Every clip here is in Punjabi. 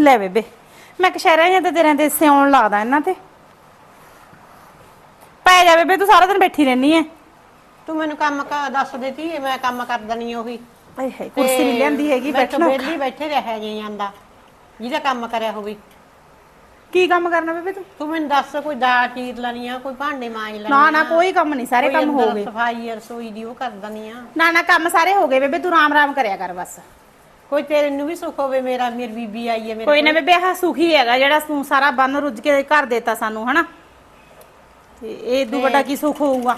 ਲੈ ਬੇਬੇ ਮੈਂ ਕਸ਼ਹਿਰਾ ਜਾਂ ਤੇ ਤੇਰੇ ਤੇ ਸਿਉਣ ਲਾਦਾ ਇਹਨਾਂ ਤੇ। ਪੈ ਜਾ ਬੇਬੇ ਤੂੰ ਸਾਰਾ ਦਿਨ ਬੈਠੀ ਰਹਿਨੀ ਐ। ਤੂੰ ਮੈਨੂੰ ਕੰਮ ਕ ਦੱਸ ਦੇਤੀ ਮੈਂ ਕੰਮ ਕਰ ਦਣੀ ਉਹੀ। ਆਏ ਹਾਏ ਕੁਰਸੀ ਨਹੀਂ ਲੈਂਦੀ ਹੈਗੀ ਬੈਠਣਾ ਬੈਠੀ ਬੈਠੇ ਰਹਿ ਜੇ ਜਾਂਦਾ ਜਿਹਦਾ ਕੰਮ ਕਰਿਆ ਹੋਵੇ। ਕੀ ਕੰਮ ਕਰਨਾ ਬੇਬੇ ਤੂੰ? ਤੂੰ ਮੈਨੂੰ ਦੱਸ ਕੋਈ ਦਾਲ ਚੀਰ ਲੈਣੀ ਆ ਕੋਈ ਭਾਂਡੇ ਮਾਂਜ ਲੈਣੇ ਨਾ ਨਾ ਕੋਈ ਕੰਮ ਨਹੀਂ ਸਾਰੇ ਕੰਮ ਹੋ ਗਏ। ਸਫ਼ਾਈ ਰਸੋਈ ਦੀ ਉਹ ਕਰ ਦਣੀ ਆ। ਨਾ ਨਾ ਕੰਮ ਸਾਰੇ ਹੋ ਗਏ ਬੇਬੇ ਤੂੰ ਰਾਮ ਰਾਮ ਕਰਿਆ ਕਰ ਬਸ। ਕੋਈ ਤੇਰੇ ਨੂੰ ਵੀ ਸੁੱਖ ਹੋਵੇ ਮੇਰਾ ਮੇਰੀ ਬੀਬੀ ਆਈ ਹੈ ਮੇਰੇ ਕੋਈ ਨਾ ਬੇਬੇ ਆਹ ਸੁਖੀ ਹੈਗਾ ਜਿਹੜਾ ਤੂੰ ਸਾਰਾ ਬੰਨ ਰੁੱਝ ਕੇ ਘਰ ਦੇਤਾ ਸਾਨੂੰ ਹਨਾ? ਤੇ ਇਹ ਦੂ ਵੱਡਾ ਕੀ ਸੁੱਖ ਹੋਊਗਾ?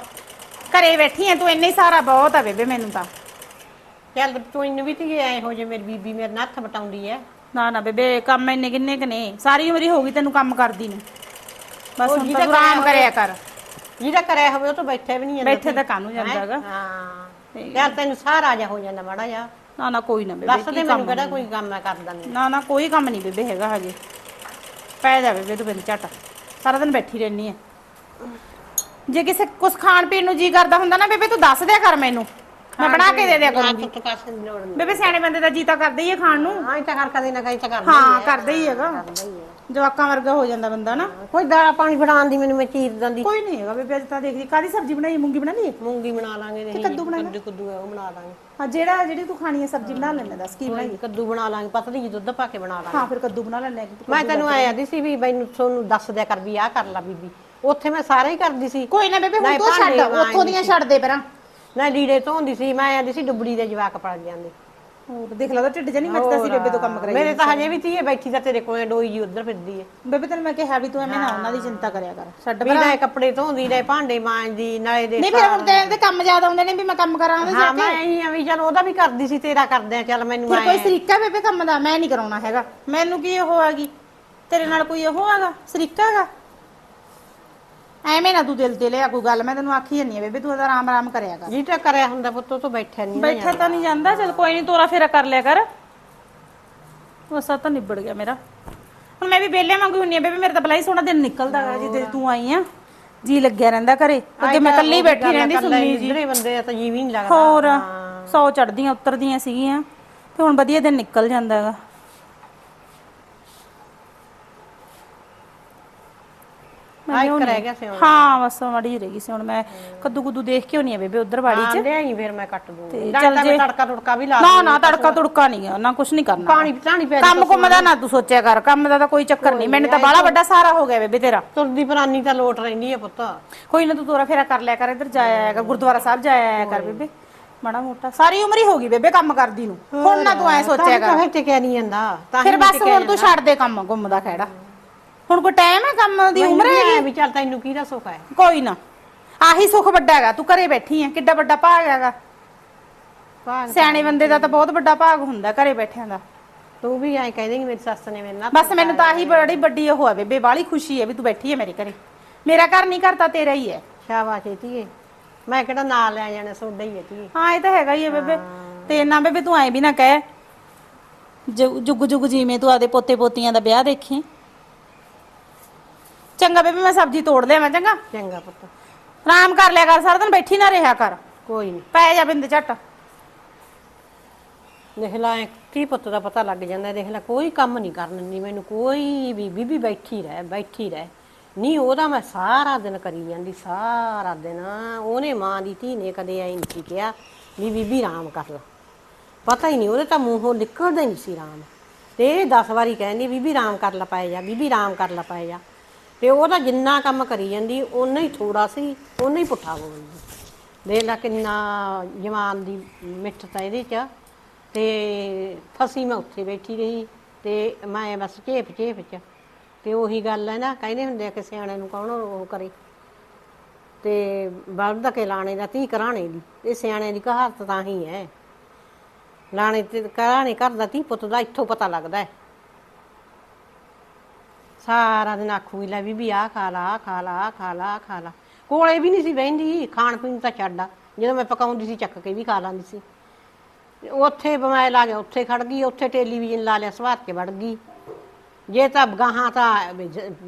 ਘਰੇ ਬੈਠੀ ਐ ਤੂੰ ਇੰਨੇ ਹੀ ਸਾਰਾ ਬਹੁਤ ਆ ਬੇਬੇ ਮੈਨੂੰ ਤਾਂ। ਚੱਲ ਤੂੰ ਇਹਨੂੰ ਵੀ ਧੀਏ ਆਏ ਹੋ ਜੇ ਮੇਰੀ ਬੀਬੀ ਮੇਰੇ ਨਾਲ ਹੱਥ ਬਟਾਉਂਦੀ ਐ। ਨਾ ਨਾ ਬੇਬੇ ਕੰਮ ਇੰਨੇ ਕਿੰਨੇ ਕ ਨੇ? ਸਾਰੀ ਉਮਰ ਹੀ ਹੋ ਗਈ ਤੈਨੂੰ ਕੰਮ ਕਰਦੀ ਨੂੰ। ਬਸ ਉਹ ਹੁਣ ਜਿਹਦਾ ਤਾਂ ਆਰਾਮ ਕਰਿਆ ਕਰ। ਜਿਹਦਾ ਕਰਿਆ ਹੋਵੇ ਉਹ ਤਾਂ ਬੈਠੇ ਵੀ ਨਹੀਂ ਜਾਂਦਾ ਬੈਠੇ ਤਾਂ ਕਾਹਨੂੰ ਜਾਂਦਾ ਹੈਗਾ। ਹਾਂ। ਯਾਰ ਤੈਨੂੰ ਸਾਰਾ ਜਾ ਹੋ ਜਾਂਦਾ ਮਾੜਾ ਜਾ ਨਾ ਨਾ ਕੋਈ ਨਾ ਬੇਬੇ ਦੱਸ ਕੀ ਦੇ ਕੰਮ ਮੈਨੂੰ ਕਿਹੜਾ ਕੋਈ ਕੰਮ ਮੈਂ ਕਰ ਦਣੀ ਨਾ ਨਾ ਕੋਈ ਕੰਮ ਨਹੀਂ ਬੇਬੇ ਹੈਗਾ ਹਜੇ। ਪੈ ਜਾ ਬੇਬੇ ਤੂੰ ਬਿੰਦ ਝਟ। ਸਾਰਾ ਦਿਨ ਬੈਠੀ ਰਹਿਨੀ ਐ ਜੇ ਕਿਸੇ ਕੁਛ ਖਾਣ ਪੀਣ ਨੂੰ ਜੀ ਕਰਦਾ ਹੁੰਦਾ ਨਾ ਬੇਬੇ ਤੂੰ ਦੱਸ ਦਿਆ ਕਰ ਮੈਨੂੰ। ਮੈਂ ਬਣਾ ਕੇ ਦੇ ਦਿਆ ਕਰੂੰਗੀ। ਤੂੰ ਕਾਸੇ ਦੀ ਲੋੜ ਨਹੀਂ। ਬੇਬੇ ਸਿਆਣੇ ਬੰਦੇ ਦਾ ਜੀ ਤਾਂ ਕਰਦਾ ਹੀ ਹੈ ਖਾਣ ਨੂੰ। ਹਾਂ ਇਹ ਤਾਂ ਕਰ ਕਦੇ ਨਾ ਕਦੇ ਤਾਂ ਕਰਦਾ ਹਾਂ ਕਰਦਾ ਹੀ ਹੈਗਾ। ਜਵਾਕਾਂ ਵਰਗਾ ਹੋ ਜਾਂਦਾ ਬੰਦਾ ਨਾ। ਕੋਈ ਦਾਲ ਪਾਣੀ ਬਣਾਉਣ ਦੀ ਮੈਨੂੰ ਮੈਂ ਚੀਰ ਦਿੰਦੀ। ਕੋਈ ਨਹੀਂ ਹੈਗਾ ਬੇਬੇ ਅੱਜ ਤਾਂ ਦੇਖਦੀ ਕਾਦੀ ਸਬਜ਼ੀ ਬਣਾਈ ਮੂੰਗੀ ਬਣਾ ਲਈ ਮੂੰਗੀ ਬਣਾ ਲਾਂਗੇ ਨਹੀਂ ਕੱਦੂ ਬਣਾ ਕੱਦੂ ਕੁੱਦੂ ਹੈ ਉਹ ਬਣਾ ਲਾਂਗੇ। ਹਾਂ ਜਿਹੜਾ ਜਿਹੜੀ ਤੂੰ ਖਾਣੀ ਹੈ ਸਬਜ਼ੀ ਬਣਾ ਲੈਣਾ ਦੱਸ ਕੀ ਬਣਾਈ? ਕੱਦੂ ਬਣਾ ਲਾਂਗੇ ਪਤਲੀ ਜਿਹੀ ਦੁੱਧ ਪਾ ਕੇ ਬਣਾ ਲਾਂਗੇ। ਹਾਂ ਫਿਰ ਕੱਦੂ ਬਣਾ ਲੈਣਾ ਮੈਂ ਤੈਨੂੰ ਆਇਆ ਦੀ ਸੀ ਵੀ ਮੈਨੂੰ ਤੁਹਾਨੂੰ ਦੱਸ ਦਿਆ ਕਰ ਵੀ ਆਹ ਕਰ ਲਾ ਬੀਬੀ। ਉੱਥੇ ਮੈਂ ਸਾਰਾ ਹੀ ਕਰਦੀ ਸੀ। ਕੋਈ ਨਾ ਬੇਬੇ ਹੁਣ ਤੂੰ ਛੱਡ ਉੱਥੋਂ ਦੀਆਂ ਛੱਡ ਦੇ ਪਰਾਂ। ਨਾ ਲੀੜੇ ਧੋਂਦੀ ਸੀ ਮੈਂ ਆਂਦੀ ਸੀ ਡੁੱਬੜੀ ਦੇ ਜਵਾਕ ਪੜ ਜਾਂਦੇ। ਹੋਰ ਦੇਖ ਲਾ ਤਾਂ ਢਿੱਡ ਜਨੀ ਮੱਚਦਾ ਸੀ ਬੇਬੇ ਤੋਂ ਕੰਮ ਕਰਾਈ ਮੇਰੇ ਤਾਂ ਹਜੇ ਵੀ ਧੀਏ ਬੈਠੀ ਤਾਂ ਤੇਰੇ ਕੋਲੇ ਡੋਈ ਜੀ ਉਧਰ ਫਿਰਦੀ ਏ। ਬੇਬੇ ਤੈਨੂੰ ਮੈਂ ਕਿਹਾ ਵੀ ਤੂੰ ਐਵੇਂ ਨਾ ਉਹਨਾਂ ਦੀ ਚਿੰਤਾ ਕਰਿਆ ਕਰ। ਛੱਡ ਵੀ ਨਾ ਕੱਪੜੇ ਧੋਂਦੀ ਨਾ ਭਾਂਡੇ ਮਾਂਜਦੀ ਨਾਲੇ ਦੇ ਨਹੀਂ ਫਿਰ ਹੁਣ ਤੇ ਕੰਮ ਜ਼ਿਆਦਾ ਹੁੰਦੇ ਨੇ ਵੀ ਮੈਂ ਕੰਮ ਕਰਾਂ ਉਹਦੇ ਹਾਂ ਮੈਂ ਇਹੀ ਆ ਵੀ ਚਲ ਉਹਦਾ ਵੀ ਕਰਦੀ ਸੀ ਤੇਰਾ ਕਰਦੇ ਆ ਚਲ ਮੈਨੂੰ ਫਿਰ ਆਏਂ ਕੋਈ ਸਰੀਕਾ ਬੇਬੇ ਕੰਮ ਦਾ? ਮੈਂ ਨਹੀਂ ਕਰਾਉਣਾ ਹੈਗਾ। ਮੈਨੂੰ ਕੀ ਉਹ ਹੈਗੀ ਤੇਰੇ ਨਾਲ ਕੋਈ ਉਹ ਹੈਗਾ? ਸਰੀਕਾ ਹੈਗਾ? ਐਵੇਂ ਨਾ ਤੂੰ ਦਿਲ ਤੇ ਲਿਆ ਕੋਈ ਗੱਲ ਮੈਂ ਤੈਨੂੰ ਆਖੀ ਜਾਂਦੀ ਆ ਬੇਬੇ ਤੂੰ ਉਹਦਾ ਆਰਾਮ ਆਰਾਮ ਕਰਿਆ ਕਰ। ਜੀ ਤਾਂ ਕਰਿਆ ਹੁੰਦਾ ਪੁੱਤ ਉਹ ਤੋਂ ਬੈਠਿਆ ਨਹੀਂ ਬੈਠਾ ਤਾਂ ਨਹੀਂ ਜਾਂਦਾ ਚਲ ਕੋਈ ਨਹੀਂ ਤੋਰਾ ਫੇਰਾ ਕਰ ਲਿਆ ਕਰ। ਆ ਤਾਂ ਨਿਬੜ ਗਿਆ ਮੇਰਾ। ਹੁਣ ਮੈਂ ਵੀ ਬੇਲੇ ਵਾਂਗੂ ਹੁੰਨੀ ਆ ਬੇਬੇ ਮੇਰੇ ਤਾਂ ਬਲਾ ਹੀ ਸੋਹਣਾ ਦਿਨ ਨਿਕਲਦਾ ਹੈ ਜਿੱਦੇ ਤੂੰ ਆਈ ਆ। ਜੀ ਲੱਗਿਆ ਰਹਿੰਦਾ ਘਰੇ ਅੱਗੇ ਮੈਂ ਇਕੱਲੀ ਬੈਠੀ ਰਹਿੰਦੀ ਸੁਣਨੀ ਜੀ। ਜਿਹੜੇ ਬੰਦੇ ਆ ਤਾਂ ਜੀ ਵੀ ਨਹੀਂ ਲੱਗਦਾ। ਹੋਰ ਸੌ ਚੜਦੀਆਂ ਉਤਰਦੀਆਂ ਸੀਗੀਆਂ ਤੇ ਹੁਣ ਵਧੀਆ ਦਿਨ ਨਿਕਲ ਜਾਂਦਾ ਹੈਗਾ ਆਈ ਰਹਿ ਗਿਆ ਸੀ ਹਾਂ ਬਸ ਮੜੀ ਰਹਿ ਗਈ ਸੀ ਹੁਣ ਮੈਂ ਕੱਦੂ ਕੁੱਦੂ ਦੇਖ ਕੇ ਹੋਣੀ ਆ ਬੇਬੇ ਉਧਰ ਵਾੜੀ ਚ। ਲਿਆਈ ਫਿਰ ਮੈਂ ਕੱਟ ਦੂੰਗੀ। ਚੱਲ ਜੇ ਤੜਕਾ ਤੁੜਕਾ ਵੀ ਲਾ ਨਾ ਨਾ ਤੜਕਾ ਤੁੜਕਾ ਨਹੀਂ ਆ ਨਾ ਕੁਛ ਨਹੀਂ ਕਰਨਾ। ਪਾਣੀ ਪਤਾਣੀ ਪੈ ਕੰਮ ਕੁੰਮ ਦਾ ਨਾ ਤੂੰ ਸੋਚਿਆ ਕਰ ਕੰਮ ਦਾ ਤਾਂ ਕੋਈ ਚੱਕਰ ਨਹੀਂ ਮੈਨੂੰ ਤਾਂ ਬਾਲਾ ਵੱਡਾ ਸਾਰਾ ਹੋ ਗਿਆ ਬੇਬੇ ਤੇਰਾ। ਤੁਰਦੀ ਪਰਾਨੀ ਤਾਂ ਲੋਟ ਰਹਿੰਦੀ ਆ ਪੁੱਤ। ਕੋਈ ਨਾ ਤੂੰ ਤੋਰਾ ਫੇਰਾ ਕਰ ਲਿਆ ਕਰ ਇੱਧਰ ਜਾਇਆ ਆਇਆ ਕਰ ਗੁਰਦੁਆਰਾ ਸਾਹਿਬ ਜਾਇਆ ਆਇਆ ਕਰ ਬੇਬੇ। ਮਾੜਾ ਮੋਟਾ। ਸਾਰੀ ਉਮਰ ਹੀ ਹੋ ਗਈ ਬੇਬੇ ਕੰਮ ਕਰਦੀ ਨੂੰ। ਹੁਣ ਨਾ ਤੂੰ ਐ ਸੋਚਿਆ ਕਰ। ਤਾਂ ਟਿਕਿਆ ਨਹੀਂ ਜਾਂਦਾ ਫਿਰ ਬਸ ਹੁਣ ਤੂੰ ਛੱਡ ਦੇ ਕੰਮ ਗੁੰਮ ਦਾ ਖੜਾ ਹੁਣ ਕੋਈ ਟਾਈਮ ਹੈ ਕੰਮ ਦੀ ਉਮਰ ਹੈ ਵੀ ਚੱਲ ਤੈਨੂੰ ਕਿਹਦਾ ਸੁੱਖ ਹੈ? ਕੋਈ ਨਾ। ਆਹੀ ਸੁੱਖ ਵੱਡਾ ਹੈਗਾ ਤੂੰ ਘਰੇ ਬੈਠੀ ਹੈ ਕਿੱਡਾ ਵੱਡਾ ਭਾਗ ਹੈਗਾ। ਭਾਗ ਸਿਆਣੇ ਬੰਦੇ ਦਾ ਤਾਂ ਬਹੁਤ ਵੱਡਾ ਭਾਗ ਹੁੰਦਾ ਘਰੇ ਬੈਠਿਆਂ ਦਾ। ਤੂੰ ਵੀ ਐਂ ਕਹਿੰਦੀ ਕਿ ਮੇਰੀ ਸੱਸ ਨੇ ਮੇਰੇ ਨਾਲ ਬਸ ਮੈਨੂੰ ਤਾਂ ਆਹੀ ਬੜੀ ਵੱਡੀ ਉਹ ਹੈ ਬੇਬੇ ਬਾਲੀ ਖੁਸ਼ੀ ਹੈ ਵੀ ਤੂੰ ਬੈਠੀ ਹੈ ਮੇਰੇ ਘਰੇ। ਮੇਰਾ ਘਰ ਨਹੀਂ ਕਰਤਾ ਤੇਰਾ ਹੀ ਹੈ। ਸ਼ਾਬਾਸ਼ ਏ ਧੀਏ। ਮੈਂ ਕਿਹੜਾ ਨਾਲ ਲੈ ਜਾਣਾ ਸੋਡਾ ਹੀ ਹੈ ਧੀਏ। ਹਾਂ ਇਹ ਤਾਂ ਹੈਗਾ ਹੀ ਹੈ ਬੇਬੇ। ਤੇ ਨਾ ਬੇਬੇ ਤੂੰ ਐ ਵੀ ਨਾ ਕਹਿ। ਜੁਗ ਜੁਗ ਜਿਵੇਂ ਤੂੰ ਆਦੇ ਪੋਤੇ ਪੋਤੀਆਂ ਦਾ ਵਿਆਹ ਦੇਖੀ ਚੰਗਾ ਬੇਬੇ ਮੈਂ ਸਬਜ਼ੀ ਤੋੜ ਲਿਆ ਮੈਂ ਚੰਗਾ? ਚੰਗਾ ਪੁੱਤ। ਆਰਾਮ ਕਰ ਲਿਆ ਕਰ ਸਾਰਾ ਦਿਨ ਬੈਠੀ ਨਾ ਰਿਹਾ ਕਰ। ਕੋਈ ਨਹੀਂ ਪੈ ਜਾ ਬਿੰਦ ਝੱਟ। ਦੇਖ ਲੈ ਕੀ ਪੁੱਤ ਦਾ ਪਤਾ ਲੱਗ ਜਾਂਦਾ ਦੇਖ ਲੈ ਕੋਈ ਕੰਮ ਨਹੀਂ ਕਰਨ ਦਿੰਦੀ ਮੈਨੂੰ ਕੋਈ ਵੀ ਬੀਬੀ ਬੈਠੀ ਰਹਿ ਬੈਠੀ ਰਹਿ। ਨਹੀਂ ਉਹਦਾ ਮੈਂ ਸਾਰਾ ਦਿਨ ਕਰੀ ਜਾਂਦੀ ਸਾਰਾ ਦਿਨ। ਉਹਨੇ ਮਾਂ ਦੀ ਧੀ ਨੇ ਕਦੇ ਐ ਨਹੀਂ ਸੀ ਕਿਹਾ ਵੀ ਬੀਬੀ ਆਰਾਮ ਕਰ ਲਾ। ਪਤਾ ਹੀ ਨਹੀਂ ਉਹਦੇ ਤਾਂ ਮੂੰਹੋਂ ਨਿਕਲਦਾ ਹੀ ਨਹੀਂ ਸੀ ਆਰਾਮ। ਤੇ ਇਹ 10 ਵਾਰੀ ਕਹਿੰਦੀ ਬੀਬੀ ਆਰਾਮ ਕਰ ਲਾ ਪਾਏ ਜਾ ਬੀਬੀ ਆਰਾਮ ਕਰ ਲਾ ਪਾਏ ਜਾ। ਤੇ ਉਹਦਾ ਜਿੰਨਾ ਕੰਮ ਕਰੀ ਜਾਂਦੀ, ਓਨਾ ਹੀ ਥੋੜਾ ਸੀ, ਓਨਾ ਹੀ ਪੁੱਠਾ ਬੋਲਦੀ। ਦੇਖ ਲੈ ਕਿੰਨਾ ਜਵਾਨ ਦੀ ਮਿੱਠਤਾ ਇਹਦੇ ਚ ਤੇ ਫਸੀ ਮੈਂ ਉੱਥੇ ਬੈਠੀ ਰਹੀ, ਤੇ ਮੈਂ ਬਸ ਝੇਪ ਝੇਪ ਚ। ਤੇ ਉਹੀ ਗੱਲ ਹੈ ਨਾ, ਕਹਿੰਦੇ ਹੁੰਦੇ ਆ ਕਿ ਸਿਆਣੇ ਨੂੰ ਕੌਣ ਉਹ ਕਰੇ। ਤੇ ਬਲਦ ਕੇ ਲਾਣੇ ਦਾ, ਧੀ ਕਰਾਣੇ ਦੀ। ਇਹ ਸਿਆਣੇ ਦੀ ਕਹਾਵਤ ਤਾਂ ਹੀ ਹੈ। ਲਾਣੇ ਤੇ ਕਰਾਣੇ ਕਰਦਾ ਤੀ ਪੁੱਤ ਦਾ ਇੱਥੋਂ ਪਤਾ ਲੱਗਦਾ ਹੈ। ਸਾਰਾ ਦਿਨ ਆਖੂਗੀ ਲੈ ਬੀਬੀ, ਆਹ ਖਾ ਲਾ, ਆਹ ਖਾ ਲਾ, ਆਹ ਖਾ ਲਾ, ਆਹ ਖਾ ਲਾ। ਕੋਲੇ ਵੀ ਨਹੀਂ ਸੀ ਬਹਿੰਦੀ, ਖਾਣ ਪੀਣ ਤਾਂ ਛੱਡ ਆ। ਜਦੋਂ ਮੈਂ ਪਕਾਉਂਦੀ ਸੀ, ਚੱਕ ਕੇ ਵੀ ਖਾ ਲਾਂਦੀ ਸੀ। ਉੱਥੇ ਬਮਾਇ ਲਾ ਗਿਆ ਉੱਥੇ ਖੜ ਗਈ, ਉੱਥੇ ਟੈਲੀਵਿਜ਼ਨ ਲਾ ਲਿਆ, ਸਵਾਰ ਕੇ ਵੜ ਗਈ। ਜੇ ਤਾਂ ਗਾਹਾਂ ਤਾਂ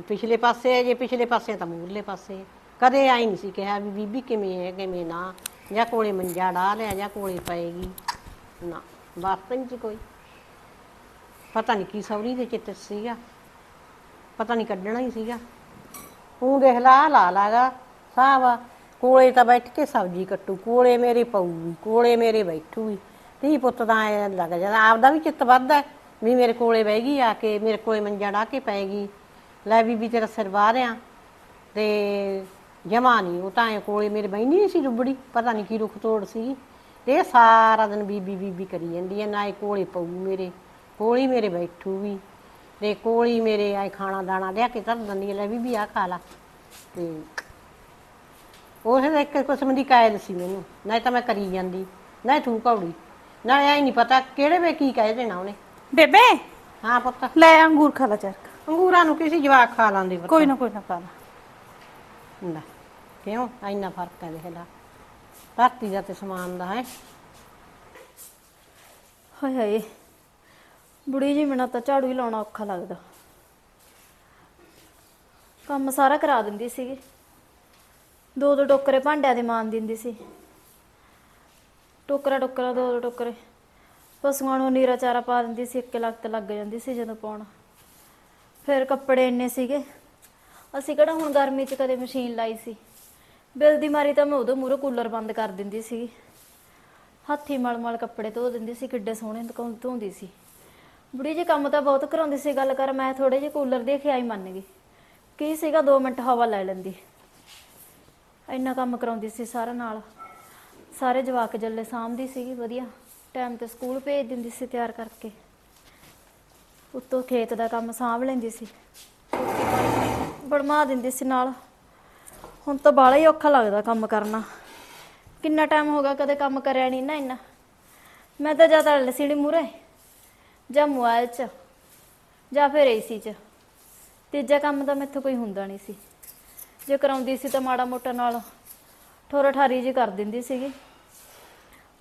ਪਿਛਲੇ ਪਾਸੇ ਹੈ, ਜੇ ਪਿਛਲੇ ਪਾਸੇ ਤਾਂ ਮੂਰਲੇ ਪਾਸੇ ਹੈ। ਕਦੇ ਆਈ ਨਹੀਂ ਸੀ ਕਿਹਾ ਵੀ ਬੀਬੀ ਕਿਵੇਂ ਹੈ, ਕਿਵੇਂ ਨਾ। ਜਾਂ ਕੋਲੇ ਮੰਜਾ ਡਾ ਲਿਆ, ਜਾਂ ਕੋਲੇ ਪਏਗੀ। ਨਾ, ਬਸ ਤਾਂ ਨਹੀਂ ਸੀ ਕੋਈ। ਪਤਾ ਨਹੀਂ ਕੀ ਸੌਰੀ ਦੇ ਚਿੱਤ ਸੀਗਾ। ਪਤਾ ਨਹੀਂ ਕੱਢਣਾ ਹੀ ਸੀਗਾ। ਤੂੰ ਦੇਖ ਲਾ ਲਾ ਲਾਗਾ ਸਾਵਾ ਕੋਲੇ ਤਾਂ ਬੈਠ ਕੇ ਸਬਜ਼ੀ ਕੱਟੂ, ਕੋਲੇ ਮੇਰੇ ਪਊਗੀ, ਕੋਲੇ ਮੇਰੇ ਬੈਠੂਗੀ। ਧੀ ਪੁੱਤ ਦਾ ਐਂ ਲੱਗ ਜਾਂਦਾ, ਆਪਦਾ ਵੀ ਚਿੱਤ ਵੱਧਦਾ ਵੀ ਮੇਰੇ ਕੋਲੇ ਬਹਿ ਗਈ ਆ ਕੇ, ਮੇਰੇ ਕੋਲੇ ਮੰਜਾ ਢਾ ਕੇ ਪੈ ਗਈ। ਲੈ ਬੀਬੀ ਤੇਰਾ ਸਿਰ ਵਾਹ ਰਿਆ ਤੇ ਜਮਾ ਨਹੀਂ, ਉਹ ਤਾਂ ਐਂ ਕੋਲੇ ਮੇਰੇ ਬਹਿਣੀ ਨਹੀਂ ਸੀ ਡੁੱਬੜੀ ਪਤਾ ਨਹੀਂ ਕੀ ਰੁੱਖ ਤੋੜ ਸੀ ਤੇ ਇਹ ਸਾਰਾ ਦਿਨ ਬੀਬੀ ਬੀਬੀ ਕਰੀ ਜਾਂਦੀ ਹੈ, ਨਾ ਇਹ ਕੋਲੇ ਪਊ ਮੇਰੇ, ਕੋਲੀ ਮੇਰੇ ਬੈਠੂਗੀ। ਤੇ ਕੋਲੀ ਮੇਰੇ ਐ ਖਾਣਾ ਦਾਣਾ ਲਿਆ ਕੇ ਧਰ ਦਿੰਦੀ ਲੈ ਬੀਬੀ ਆ ਖਾ ਲਾ। ਤੇ ਉਹ ਇੱਕ ਕਿਸਮ ਦੀ ਕਾਇਦ ਸੀ ਮੈਨੂੰ ਨਾ ਤਾਂ ਮੈਂ ਕਰੀ ਜਾਂਦੀ ਨਾ ਤੂੰ ਕੌੜੀ ਨਾ ਐ ਨਹੀਂ ਪਤਾ ਕਿਹੜੇ ਵੇ ਕੀ ਕਹਿ ਦੇਣਾ ਉਹਨੇ। ਬੇਬੇ! ਹਾਂ ਪੁੱਤ। ਲੈ ਅੰਗੂਰ ਖਾ ਲਾ ਚਰਕ। ਅੰਗੂਰਾਂ ਨੂੰ ਕਿਸੇ ਜਵਾਕ ਖਾ ਲਾਂਦੇ ਪੁੱਤ। ਕੋਈ ਨਾ ਕੋਈ ਨਾ ਖਾ ਲਾ। ਲੈ ਕਿਉਂ? ਇੰਨਾ ਫ਼ਰਕ ਹੈ ਦੇਖ ਲਾ। ਧਰਤੀ ਦਾ ਤੇ ਸਮਾਨ ਦਾ ਹੈ। ਹਾਏ ਹਾਏ। ਬੁੜੀ ਜੀ ਮੈਨੂੰ ਤਾਂ ਝਾੜੂ ਹੀ ਲਾਉਣਾ ਔਖਾ ਲੱਗਦਾ। ਕੰਮ ਸਾਰਾ ਕਰਾ ਦਿੰਦੀ ਸੀਗੀ। ਦੋ ਦੋ ਟੋਕਰੇ ਭਾਂਡਿਆਂ ਦੇ ਮਾਨ ਦਿੰਦੀ ਸੀ। ਟੋਕਰਾ ਟੋਕਰਾ, ਦੋ ਦੋ ਟੋਕਰੇ। ਪਸ਼ੂਆਂ ਨੂੰ ਨੀਰਾ ਚਾਰਾ ਪਾ ਦਿੰਦੀ ਸੀ, ਇੱਕ ਲੱਖ ਤੇ ਲੱਗ ਜਾਂਦੀ ਸੀ ਜਦੋਂ ਪਾਉਣ। ਫਿਰ ਕੱਪੜੇ ਇੰਨੇ ਸੀਗੇ। ਅਸੀਂ ਕਿਹੜਾ ਹੁਣ ਗਰਮੀ 'ਚ ਕਦੇ ਮਸ਼ੀਨ ਲਾਈ ਸੀ। ਬਿੱਲ ਦੀ ਮਾਰੀ ਤਾਂ ਮੈਂ ਉਦੋਂ ਮੂਹਰੇ ਕੂਲਰ ਬੰਦ ਕਰ ਦਿੰਦੀ ਸੀਗੀ। ਹੱਥੀ ਮਲ ਮਲ ਕੱਪੜੇ ਧੋ ਦਿੰਦੀ ਸੀ, ਕਿੱਡੇ ਸੋਹਣੇ ਧੋ- ਧੋਂਦੀ ਸੀ। ਬੁੜੀ ਜੀ ਕੰਮ ਤਾਂ ਬਹੁਤ ਕਰਾਉਂਦੀ ਸੀ, ਗੱਲ ਕਰ, ਮੈਂ ਥੋੜੇ ਜਿਹੇ ਕੂਲਰ ਦੀ ਖਿਆਈ ਮੰਨ ਗਈ। ਕੀ ਸੀਗਾ 2 ਮਿੰਟ ਹਵਾ ਲੈ ਲੈਂਦੀ। ਇੰਨਾ ਕੰਮ ਕਰਾਉਂਦੀ ਸੀ ਸਾਰਾ ਨਾਲ। ਸਾਰੇ ਜਵਾਕ ਜੱਲੇ ਸਾਂਭਦੀ ਸੀਗੀ, ਵਧੀਆ। ਟਾਈਮ ਤੇ ਸਕੂਲ ਭੇਜ ਦਿੰਦੀ ਸੀ ਤਿਆਰ ਕਰਕੇ। ਉੱਤੋਂ ਖੇਤ ਦਾ ਕੰਮ ਸਾਂਭ ਲੈਂਦੀ ਸੀ। ਰੋਟੀ ਦਿੰਦੀ ਸੀ ਨਾਲ। ਹੁਣ ਤਾਂ ਬਾਹਲਾ ਹੀ ਔਖਾ ਲੱਗਦਾ ਕੰਮ ਕਰਨਾ। ਕਿੰਨਾ ਟਾਈਮ ਹੋ ਗਿਆ, ਕਦੇ ਕੰਮ ਕਰਿਆ ਨਹੀਂ ਨਾ ਇੰਨਾ। ਮੈਂ ਤਾਂ ਜ਼ਿਆਦਾ ਤਾਂ ਲਸੀੜੀ ਮੂਰੇ ਜਾਂ ਮੋਬਾਈਲ 'ਚ, ਜਾਂ ਫਿਰ ਏਸੀ 'ਚ। ਤੀਜਾ ਕੰਮ ਤਾਂ ਮੈਥੋਂ ਕੋਈ ਹੁੰਦਾ ਨਹੀਂ ਸੀ। ਜੇ ਕਰਾਉਂਦੀ ਸੀ ਤਾਂ ਮਾੜਾ ਮੋਟਾ ਨਾਲ ਠੋਰਾ ਠਾਰੀ ਜੀ ਕਰ ਦਿੰਦੀ ਸੀਗੀ।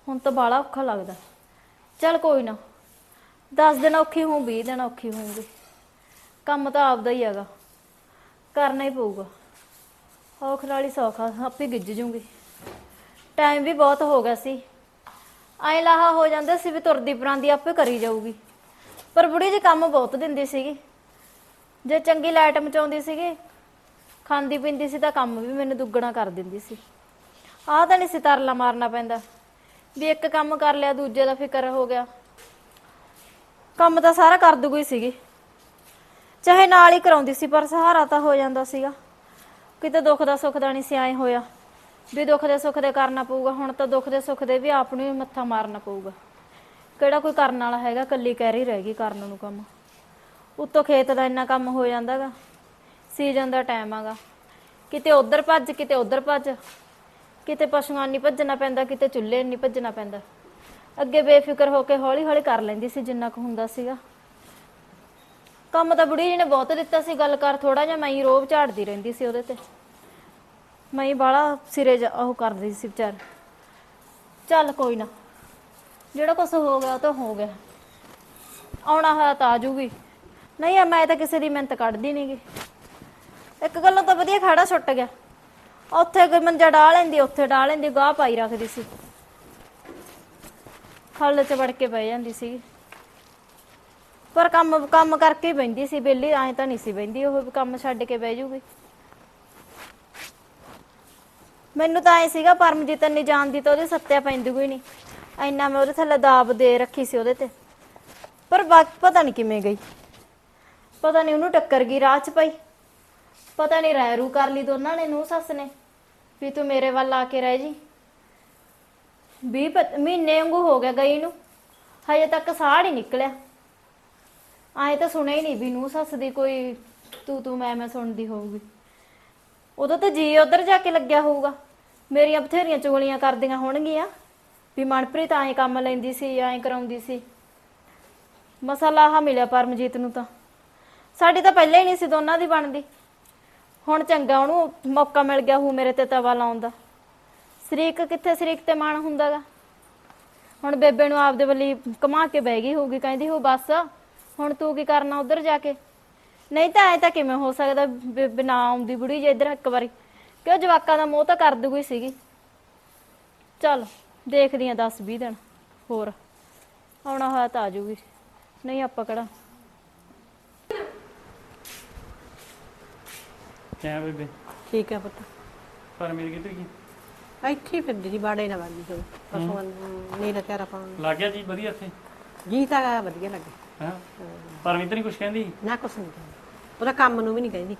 ਹੁਣ ਤਾਂ ਬਾਹਲਾ ਔਖਾ ਲੱਗਦਾ। ਚੱਲ ਕੋਈ ਨਾ 10 ਦਿਨ ਔਖੀ ਹੋਊ 20 ਦਿਨ ਔਖੀ ਹੋਊਗੀ। ਕੰਮ ਤਾਂ ਆਪਦਾ ਹੀ ਹੈਗਾ। ਕਰਨਾ ਹੀ ਪਊਗਾ। ਔਖ ਨਾਲ ਹੀ ਸੌਖਾ ਆਪੇ ਗਿੱਜ ਜੂਗੀ। ਟਾਈਮ ਵੀ ਬਹੁਤ ਹੋ ਗਿਆ ਸੀ। ਐ ਲਾਹਾ ਹੋ ਜਾਂਦਾ ਸੀ ਵੀ ਤੁਰਦੀ ਪਰਾਂਦੀ ਆਪੇ ਕਰੀ ਜਾਊਗੀ। ਪਰ ਬੁੜੀ ਜੀ ਕੰਮ ਬਹੁਤ ਦਿੰਦੀ ਸੀਗੀ। ਜੇ ਚੰਗੀ ਲਾਈਟ ਮਚਾਉਂਦੀ ਸੀਗੀ, ਖਾਂਦੀ ਪੀਂਦੀ ਸੀ ਤਾਂ ਕੰਮ ਵੀ ਮੈਨੂੰ ਦੁੱਗਣਾ ਕਰ ਦਿੰਦੀ ਸੀ। ਆਹ ਤਾਂ ਨਹੀਂ ਸੀ ਤਰਲਾ ਮਾਰਨਾ ਪੈਂਦਾ, ਵੀ ਇੱਕ ਕੰਮ ਕਰ ਲਿਆ, ਦੂਜੇ ਦਾ ਫਿਕਰ ਹੋ ਗਿਆ। ਕੰਮ ਤਾਂ ਸਾਰਾ ਕਰ ਦੂਗੀ ਸੀਗੀ। ਚਾਹੇ ਨਾਲ ਹੀ ਕਰਾਉਂਦੀ ਸੀ, ਪਰ ਸਹਾਰਾ ਤਾਂ ਹੋ ਜਾਂਦਾ ਸੀਗਾ। ਕਿਤੇ ਦੁੱਖ ਦਾ ਸੁੱਖ ਦਾ ਨਹੀਂ ਸੀ ਆਏ ਹੋਇਆ, ਵੀ ਦੁੱਖ ਦੇ ਸੁੱਖ ਦੇ ਕਰਨਾ ਪਊਗਾ। ਹੁਣ ਤਾਂ ਦੁੱਖ ਦੇ ਸੁੱਖ ਦੇ ਵੀ ਆਪ ਨੂੰ ਹੀ ਮੱਥਾ ਮਾਰਨਾ ਪਊਗਾ। ਕਿਹੜਾ ਕੋਈ ਕਰਨ ਵਾਲਾ ਹੈਗਾ ਕੱਲੀ ਕਹਿ ਰਹੀ ਰਹਿ ਗਈ ਕਰਨ ਨੂੰ ਕੰਮ। ਉੱਤੋਂ ਖੇਤ ਦਾ ਇੰਨਾ ਕੰਮ ਹੋ ਜਾਂਦਾਗਾ ਸੀਜ਼ਨ ਦਾ ਟਾਈਮ ਆਗਾ। ਕਿਤੇ ਉਧਰ ਭੱਜ, ਕਿਤੇ ਉਧਰ ਭੱਜ। ਕਿਤੇ ਪਸ਼ੂਆਂ ਨਹੀਂ ਭੱਜਣਾ ਪੈਂਦਾ, ਕਿਤੇ ਚੁੱਲ੍ਹੇ ਨਹੀਂ ਭੱਜਣਾ ਪੈਂਦਾ। ਅੱਗੇ ਬੇਫਿਕਰ ਹੋ ਕੇ ਹੌਲੀ ਹੌਲੀ ਕਰ ਲੈਂਦੀ ਸੀ ਜਿੰਨਾ ਕੁ ਹੁੰਦਾ ਸੀਗਾ। ਕੰਮ ਤਾਂ ਬੁੜੀ ਜੀ ਨੇ ਬਹੁਤ ਦਿੱਤਾ ਸੀ, ਗੱਲ ਕਰ ਥੋੜਾ ਜਿਹਾ, ਮੈਂ ਹੀ ਰੋਬ ਝਾੜਦੀ ਰਹਿੰਦੀ ਸੀ ਉਹਦੇ ਤੇ। ਮੈਂ ਹੀ ਬਾਲਾ ਸਿਰੇ ਉਹ ਕਰਦੀ ਸੀ ਵਿਚਾਰ। ਚੱਲ ਕੋਈ ਨਾ। ਜਿਹੜਾ ਕੁਛ ਹੋ ਗਿਆ ਉਹ ਤਾਂ ਹੋ ਗਿਆ। ਆਉਣਾ ਹੋਇਆ ਤਾਂ ਆ ਜੂਗੀ ਨਹੀਂ ਆ ਮੈਂ ਤਾਂ ਕਿਸੇ ਦੀ ਮਿਹਨਤ ਕੱਢਦੀ ਨਹੀਂਗੀ ਇੱਕ ਗੱਲੋਂ ਤਾਂ ਵਧੀਆ ਖੜਾ ਛੁੱਟ ਗਿਆ। ਉੱਥੇ ਕੋਈ ਮੰਜਾ ਡਾਹ ਲੈਂਦੀ, ਉੱਥੇ ਡਾਹ ਲੈਂਦੀ, ਗਾਹ ਪਾਈ ਰੱਖਦੀ ਸੀ। ਖੱਲ ਚ ਵੜ ਕੇ ਬਹਿ ਜਾਂਦੀ ਸੀ ਪਰ ਕੰਮ ਕੰਮ ਕਰਕੇ ਹੀ ਬੈਂਦੀ ਸੀ ਬੇਲੀ ਐਂ ਤਾਂ ਨਹੀਂ ਸੀ ਬੈਂਦੀ ਉਹ ਕੰਮ ਛੱਡ ਕੇ ਬਹਿ ਜੂਗੀ। ਮੈਨੂੰ ਤਾਂ ਐ ਸੀਗਾ, ਪਰਮਜੀਤ ਨਹੀਂ ਜਾਣਦੀ ਤਾਂ ਉਹਦੇ ਸੱਤਿਆ ਪੈਂਦੀ ਕੋਈ ਨਹੀਂ ਐਨਾ ਮੈਂ ਉਹਦੇ ਥੱਲੇ ਦਾਬ ਦੇ ਰੱਖੀ ਸੀ ਉਹਦੇ ਤੇ। ਪਰ ਬਾਕੀ ਪਤਾ ਨਹੀਂ ਕਿਵੇਂ ਗਈ। ਪਤਾ ਨਹੀਂ ਉਹਨੂੰ ਟੱਕਰ ਗਈ ਰਾਹ 'ਚ ਪਈ। ਪਤਾ ਨਹੀਂ ਰਹਿ ਰੂ ਕਰ ਲਈ ਦੋਨਾਂ ਨੇ ਨੂੰ ਸੱਸ ਨੇ। ਵੀ ਤੂੰ ਮੇਰੇ ਵੱਲ ਆ ਕੇ ਰਹਿ ਜੀ। 20 ਮਹੀਨੇ ਵਾਂਗੂ ਹੋ ਗਿਆ ਗਈ ਨੂੰ। ਹਜੇ ਤੱਕ ਸਾਹ ਨਹੀਂ ਨਿਕਲਿਆ। ਆਏ ਤਾਂ ਸੁਣਿਆ ਹੀ ਨਹੀਂ ਵੀ ਨੂੰ ਸੱਸ ਦੀ ਕੋਈ ਤੂੰ ਤੂੰ, ਮੈਂ ਮੈਂ ਸੁਣਦੀ ਹੋਊਗੀ। ਉਦੋਂ ਤਾਂ ਜੀ ਉਧਰ ਜਾ ਕੇ ਲੱਗਿਆ ਹੋਊਗਾ। ਮੇਰੀਆਂ ਬਥੇਰੀਆਂ ਚੁਗਲੀਆਂ ਕਰਦੀਆਂ ਹੋਣਗੀਆਂ। ਵੀ ਮਨਪ੍ਰੀਤ ਐਂ ਕੰਮ ਲੈਂਦੀ ਸੀ ਐਂ ਕਰਾਉਂਦੀ ਸੀ। ਮਸਾਲਾ ਆਹ ਮਿਲਿਆ ਪਰਮਜੀਤ ਨੂੰ ਤਾਂ। ਸਾਡੀ ਤਾਂ ਪਹਿਲਾਂ ਹੀ ਨਹੀਂ ਸੀ ਦੋਨਾਂ ਦੀ ਬਣਦੀ। ਹੁਣ ਚੰਗਾ ਉਹਨੂੰ ਮੌਕਾ ਮਿਲ ਗਿਆ ਹੂ ਮੇਰੇ ਤੇ ਤਵਾ ਲਾਉਣ ਦਾ। ਸ਼ਰੀਕ ਕਿੱਥੇ ਸ਼ਰੀਕ ਤੇ ਮਾਣ ਹੁੰਦਾਗਾ? ਹੁਣ ਬੇਬੇ ਨੂੰ ਆਪਦੇ ਵੱਲੀ ਕਮਾ ਕੇ ਬਹਿ ਗਈ ਹੋਊਗੀ, ਕਹਿੰਦੀ ਹੋ ਬਸ, ਹੁਣ ਤੂੰ ਕੀ ਕਰਨਾ ਉਧਰ ਜਾ ਕੇ? ਨਹੀਂ ਤਾਂ ਐ ਤਾਂ ਕਿਵੇਂ ਹੋ ਸਕਦਾ ਬੇਬੇ ਨਾ ਆਉਂਦੀ ਬੁੜੀ ਜੇ ਇੱਧਰ ਇੱਕ ਵਾਰੀ? ਕਿਉਂ ਜਵਾਕਾਂ ਦਾ ਮੋਹ ਤਾਂ ਕਰ ਦੂਗੀ ਸੀਗੀ। ਚੱਲ। ਦੇਖਦੀ ਆ 10 20 ਦਿਨ ਹੋਰ। ਆਉਣਾ ਹੋਇਆ ਤਾਂ ਆ ਜੂਗੀ ਨਹੀਂ ਆਪਾਂ ਕਿਹੜਾ। ਕਿਆ ਬੇਬੇ? ਠੀਕ ਹੈ ਪੁੱਤ। ਪਰ ਮੇਰੇ ਕਿੱਧਰ ਗਈ? ਇੱਥੇ ਹੀ ਫਿਰਦੀ ਬਾੜੇ ਨਾਲ ਵਾਲੀ ਤੋਂ ਪਸ਼ੂਆਂ ਨੂੰ ਨੀਲਾ ਚਾਰਾ ਲੱਗ ਗਿਆ ਜੀ ਵਧੀਆ ਇੱਥੇ? ਜੀ ਤਾਂ ਵਧੀਆ ਲੱਗੇ। ਹਾਂ? ਪਰ ਨਹੀਂ ਕੁਝ ਕਹਿੰਦੀ? ਨਾ ਕੁਛ ਨਹੀਂ ਕਹਿੰਦੀ। ਉਹਦਾ ਕੰਮ ਨੂੰ ਵੀ ਨਹੀਂ ਕਹਿੰਦੀ।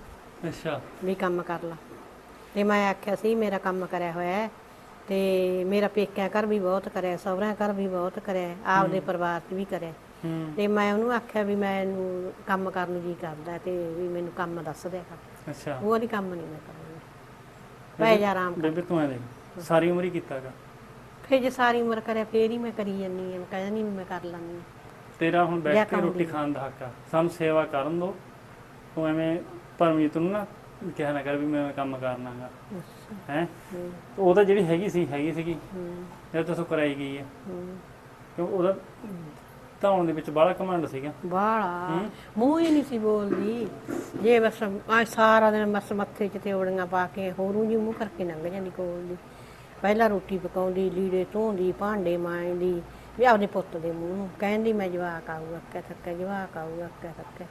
ਅੱਛਾ। ਵੀ ਕੰਮ ਕਰ ਲਾ। ਤੇ ਮੈਂ ਆਖਿਆ ਸੀ ਮੇਰਾ ਕੰਮ ਕਰਿਆ ਹੋਇਆ ਹੈ। ਤੇ ਮੇਰਾ ਪੇਕਿਆਂ ਘਰ ਵੀ ਬਹੁਤ ਕਰਿਆ ਸਹੁਰਿਆਂ ਘਰ ਵੀ ਬਹੁਤ ਕਰਿਆ ਆਪਦੇ ਪਰਿਵਾਰ 'ਚ ਵੀ ਕਰਿਆ। ਹੂੰ। ਤੇ ਮੈਂ ਉਹਨੂੰ ਆਖਿਆ ਵੀ ਮੈਨੂੰ ਕੰਮ ਕਰਨ ਨੂੰ ਜੀ ਕਰਦਾ ਤੇ ਵੀ ਮੈਨੂੰ ਕੰਮ ਦੱਸ ਦਿਆ ਕਰ। ਅੱਛਾ। ਉਹ ਨਹੀਂ ਕੰਮ ਨਹੀਂ ਮੈਂ ਕਰੂੰਗੀ ਪੈ ਜਾ ਆਰਾਮ ਕਰ। ਬੇਬੇ ਤੂੰ ਐ ਦੇਖ ਸਾਰੀ ਉਮਰ ਹੀ ਕੀਤਾਗਾ ਫਿਰ ਜੇ ਸਾਰੀ ਉਮਰ ਕਰਿਆ ਫੇਰ ਹੀ ਮੈਂ ਕਰੀ ਜਾਨੀ ਆ ਕਹਿੰਦਾ ਨਹੀਂ ਮੈਂ ਕਰ ਲਾਂਗੀ ਤੇਰਾ ਹੁਣ ਬੈਠ ਕੇ ਰੋਟੀ ਖਾਣ ਦਾ ਹੱਕ ਆ। ਸਾਨੂੰ ਸੇਵਾ ਕਰਨ ਦੋ। ਤੂੰ ਐਵੇਂ ਪਰਮੀਤ ਨੂੰ ਨਾ ਕਿਹਾ ਨਾ ਕਰ ਵੀ ਮੈਂ ਕੰਮ ਕਰਨਾਗਾ ਹੈ? ਉਹ ਤਾਂ ਜਿਹੜੀ ਹੈਗੀ ਸੀ ਹੈਗੀ ਸੀਗੀ। ਇਹ ਤਾਂ ਸੋ ਕਰਾਈ ਗਈ ਹੈ। ਕਿਉਂ? ਉਹਦਾ ਧਾਉਣ ਦੇ ਵਿੱਚ ਬੜਾ ਕਮਾਂਡ ਸੀਗਾ। ਬਾਲਾ ਮੂੰਹ ਹੀ ਨਹੀਂ ਸੀ ਬੋਲਦੀ। ਜੇ ਬਸ ਆ ਸਾਰਾ ਦਿਨ ਬਸ ਮੱਥੇ 'ਚ ਤੇ ਔੜੀਆਂ ਪਾ ਕੇ ਹੋਰੂ ਜੀ ਮੂੰਹ ਕਰਕੇ ਲੰਘ ਜਾਂਦੀ ਕੋਲ ਦੀ। ਪਹਿਲਾਂ ਰੋਟੀ ਪਕਾਉਂਦੀ ਲੀੜੇ ਧੋਂਦੀ ਭਾਂਡੇ ਮਾਂਜਦੀ। ਵੀ ਆਪਦੇ ਪੁੱਤ ਦੇ ਮੂੰਹ ਨੂੰ ਕਹਿੰਦੀ ਮੈਂ ਜਵਾਕ ਆਊਗਾ ਅੱਕੇ ਥੱਕੇ ਜਵਾਕ ਆਊਗਾ ਅੱਕੇ ਥੱਕੇ।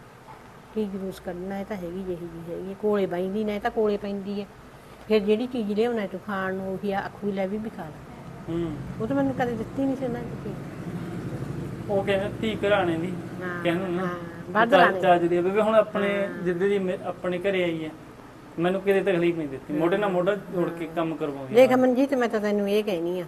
ਕੀ ਜਲੂਸ ਕੱਢਣਾ? ਇਹ ਤਾਂ ਹੈਗੀ ਜਿਹੀ ਜੀ ਹੈਗੀ। ਕੋਲੇ ਬੈਂਦੀ ਨਾ ਇਹ ਤਾਂ ਕੋਲੇ ਪੈਂਦੀ ਹੈ। ਫਿਰ ਜਿਹੜੀ ਚੀਜ਼ ਲਿਆਉਣਾ ਤੂੰ ਖਾਣ ਨੂੰ ਉਹੀ ਆਖੂ ਲੈ ਵੀ ਵੀ ਖਾ ਲੈ। ਹੂੰ। ਉਹ ਤਾਂ ਮੈਨੂੰ ਕਦੇ ਦਿੱਤੀ ਨਹੀਂ ਸੀ ਉਹਨਾਂ ਨੇ ਚੀਜ਼। ਉਹ ਕਹਿੰਦੇ ਧੀ ਘਰਾਣੇ ਦੀ ਹਾਂ, ਕਹਿੰਦੇ ਨਾ ਹਾਂ, ਵੱਧ ਚੱਜ- ਲਾਣੇ। ਚੱਜ ਦੀ ਆ। ਬੇਬੇ ਹੁਣ ਆਪਣੇ ਜਿੱਦੇ ਦੀ ਮੇ- ਆਪਣੇ ਘਰੇ ਆਈ ਹੈ ਮੈਨੂੰ ਕਿਤੇ ਤਕਲੀਫ ਨਹੀਂ ਦਿੱਤੀ। ਮੋਢੇ ਨਾਲ ਮੋਢਾ ਜੋੜ ਕੇ ਕੰਮ ਕਰਵਾਉਂਦੀ ਦੇਖ ਮਨਜੀਤ ਮੈਂ ਤਾਂ ਤੈਨੂੰ ਇਹ ਕਹਿਨੀ ਆ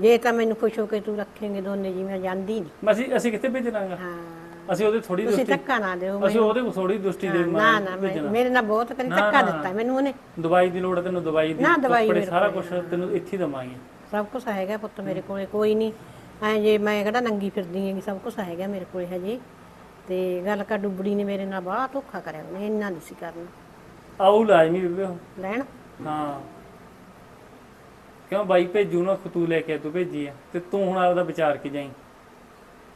ਜੇ ਤਾਂ ਮੈਨੂੰ ਖੁਸ਼ ਹੋ ਕੇ ਤੂੰ ਰੱਖੇਂਗੇ ਦੋਨੇ ਜੀ ਮੈਂ ਜਾਂਦੀ ਨਹੀਂ ਅਸੀਂ ਅਸੀਂ ਕਿੱਥੇ ਭੇਜਣਾਗਾ? ਹਾਂ। ਅਸੀਂ ਉਹਦੇ ਥੋੜੀ ਤੁਸੀਂ ਧੱਕਾ ਨਾ ਦਿਓ ਅਸੀਂ ਉਹਦੇ ਥੋੜੀ ਦੁਸਤੀ ਦੇ ਨਾ ਮਾਰ ਨਾ ਮੈਂ- ਮੇਰੇ ਨਾਲ ਬਹੁਤ ਕਰੀ ਧੱਕਾ ਦਿੱਤਾ ਮੈਨੂੰ ਉਹਨੇ। ਦਵਾਈ ਦੀ ਲੋੜ ਹੈ ਤੈਨੂੰ ਦਵਾਈ ਦੀ ਨਾ, ਦਵਾਈ ਕੱਪੜੇ ਮੇਰੇ ਸਾਰਾ ਕੁਝ ਤੈਨੂੰ ਇੱਥੇ ਹੀ ਦਵਾਂਗੇ। ਸਭ ਕੁਝ ਹੈਗਾ ਪੁੱਤ ਮੇਰੇ ਕੋਲੇ ਕੋਈ ਨਹੀਂ। ਐ ਜੇ ਮੈਂ ਕਿਹੜਾ ਨੰਗੀ ਫਿਰਦੀ ਹੈਗੀ ਸਭ ਕੁਝ ਹੈਗਾ ਮੇਰੇ ਕੋਲੇ ਹਜੇ। ਤੇ ਗੱਲ ਕਰ ਡੁੱਬੜੀ ਨੇ ਮੇਰੇ ਨਾਲ ਬੜਾ ਧੋਖਾ ਕਰਿਆ ਉਹਨੇ ਇੰਨਾ ਨਹੀਂ ਸੀ ਕਰਨਾ। ਆਉ ਲਾਜ਼ਮੀ ਬੇਬੇ ਉਹ। ਲੈਣ। ਹਾਂ। ਕਿਉਂ ਬਾਈ ਭੇਜੂ ਨਾ ਤੂੰ ਲੈ ਕੇ ਤੂੰ ਭੇਜੀ ਆ ਤੇ ਤੂੰ ਹੁਣ ਆਪਦਾ ਵਿਚਾਰ ਕੇ ਜਾਈ।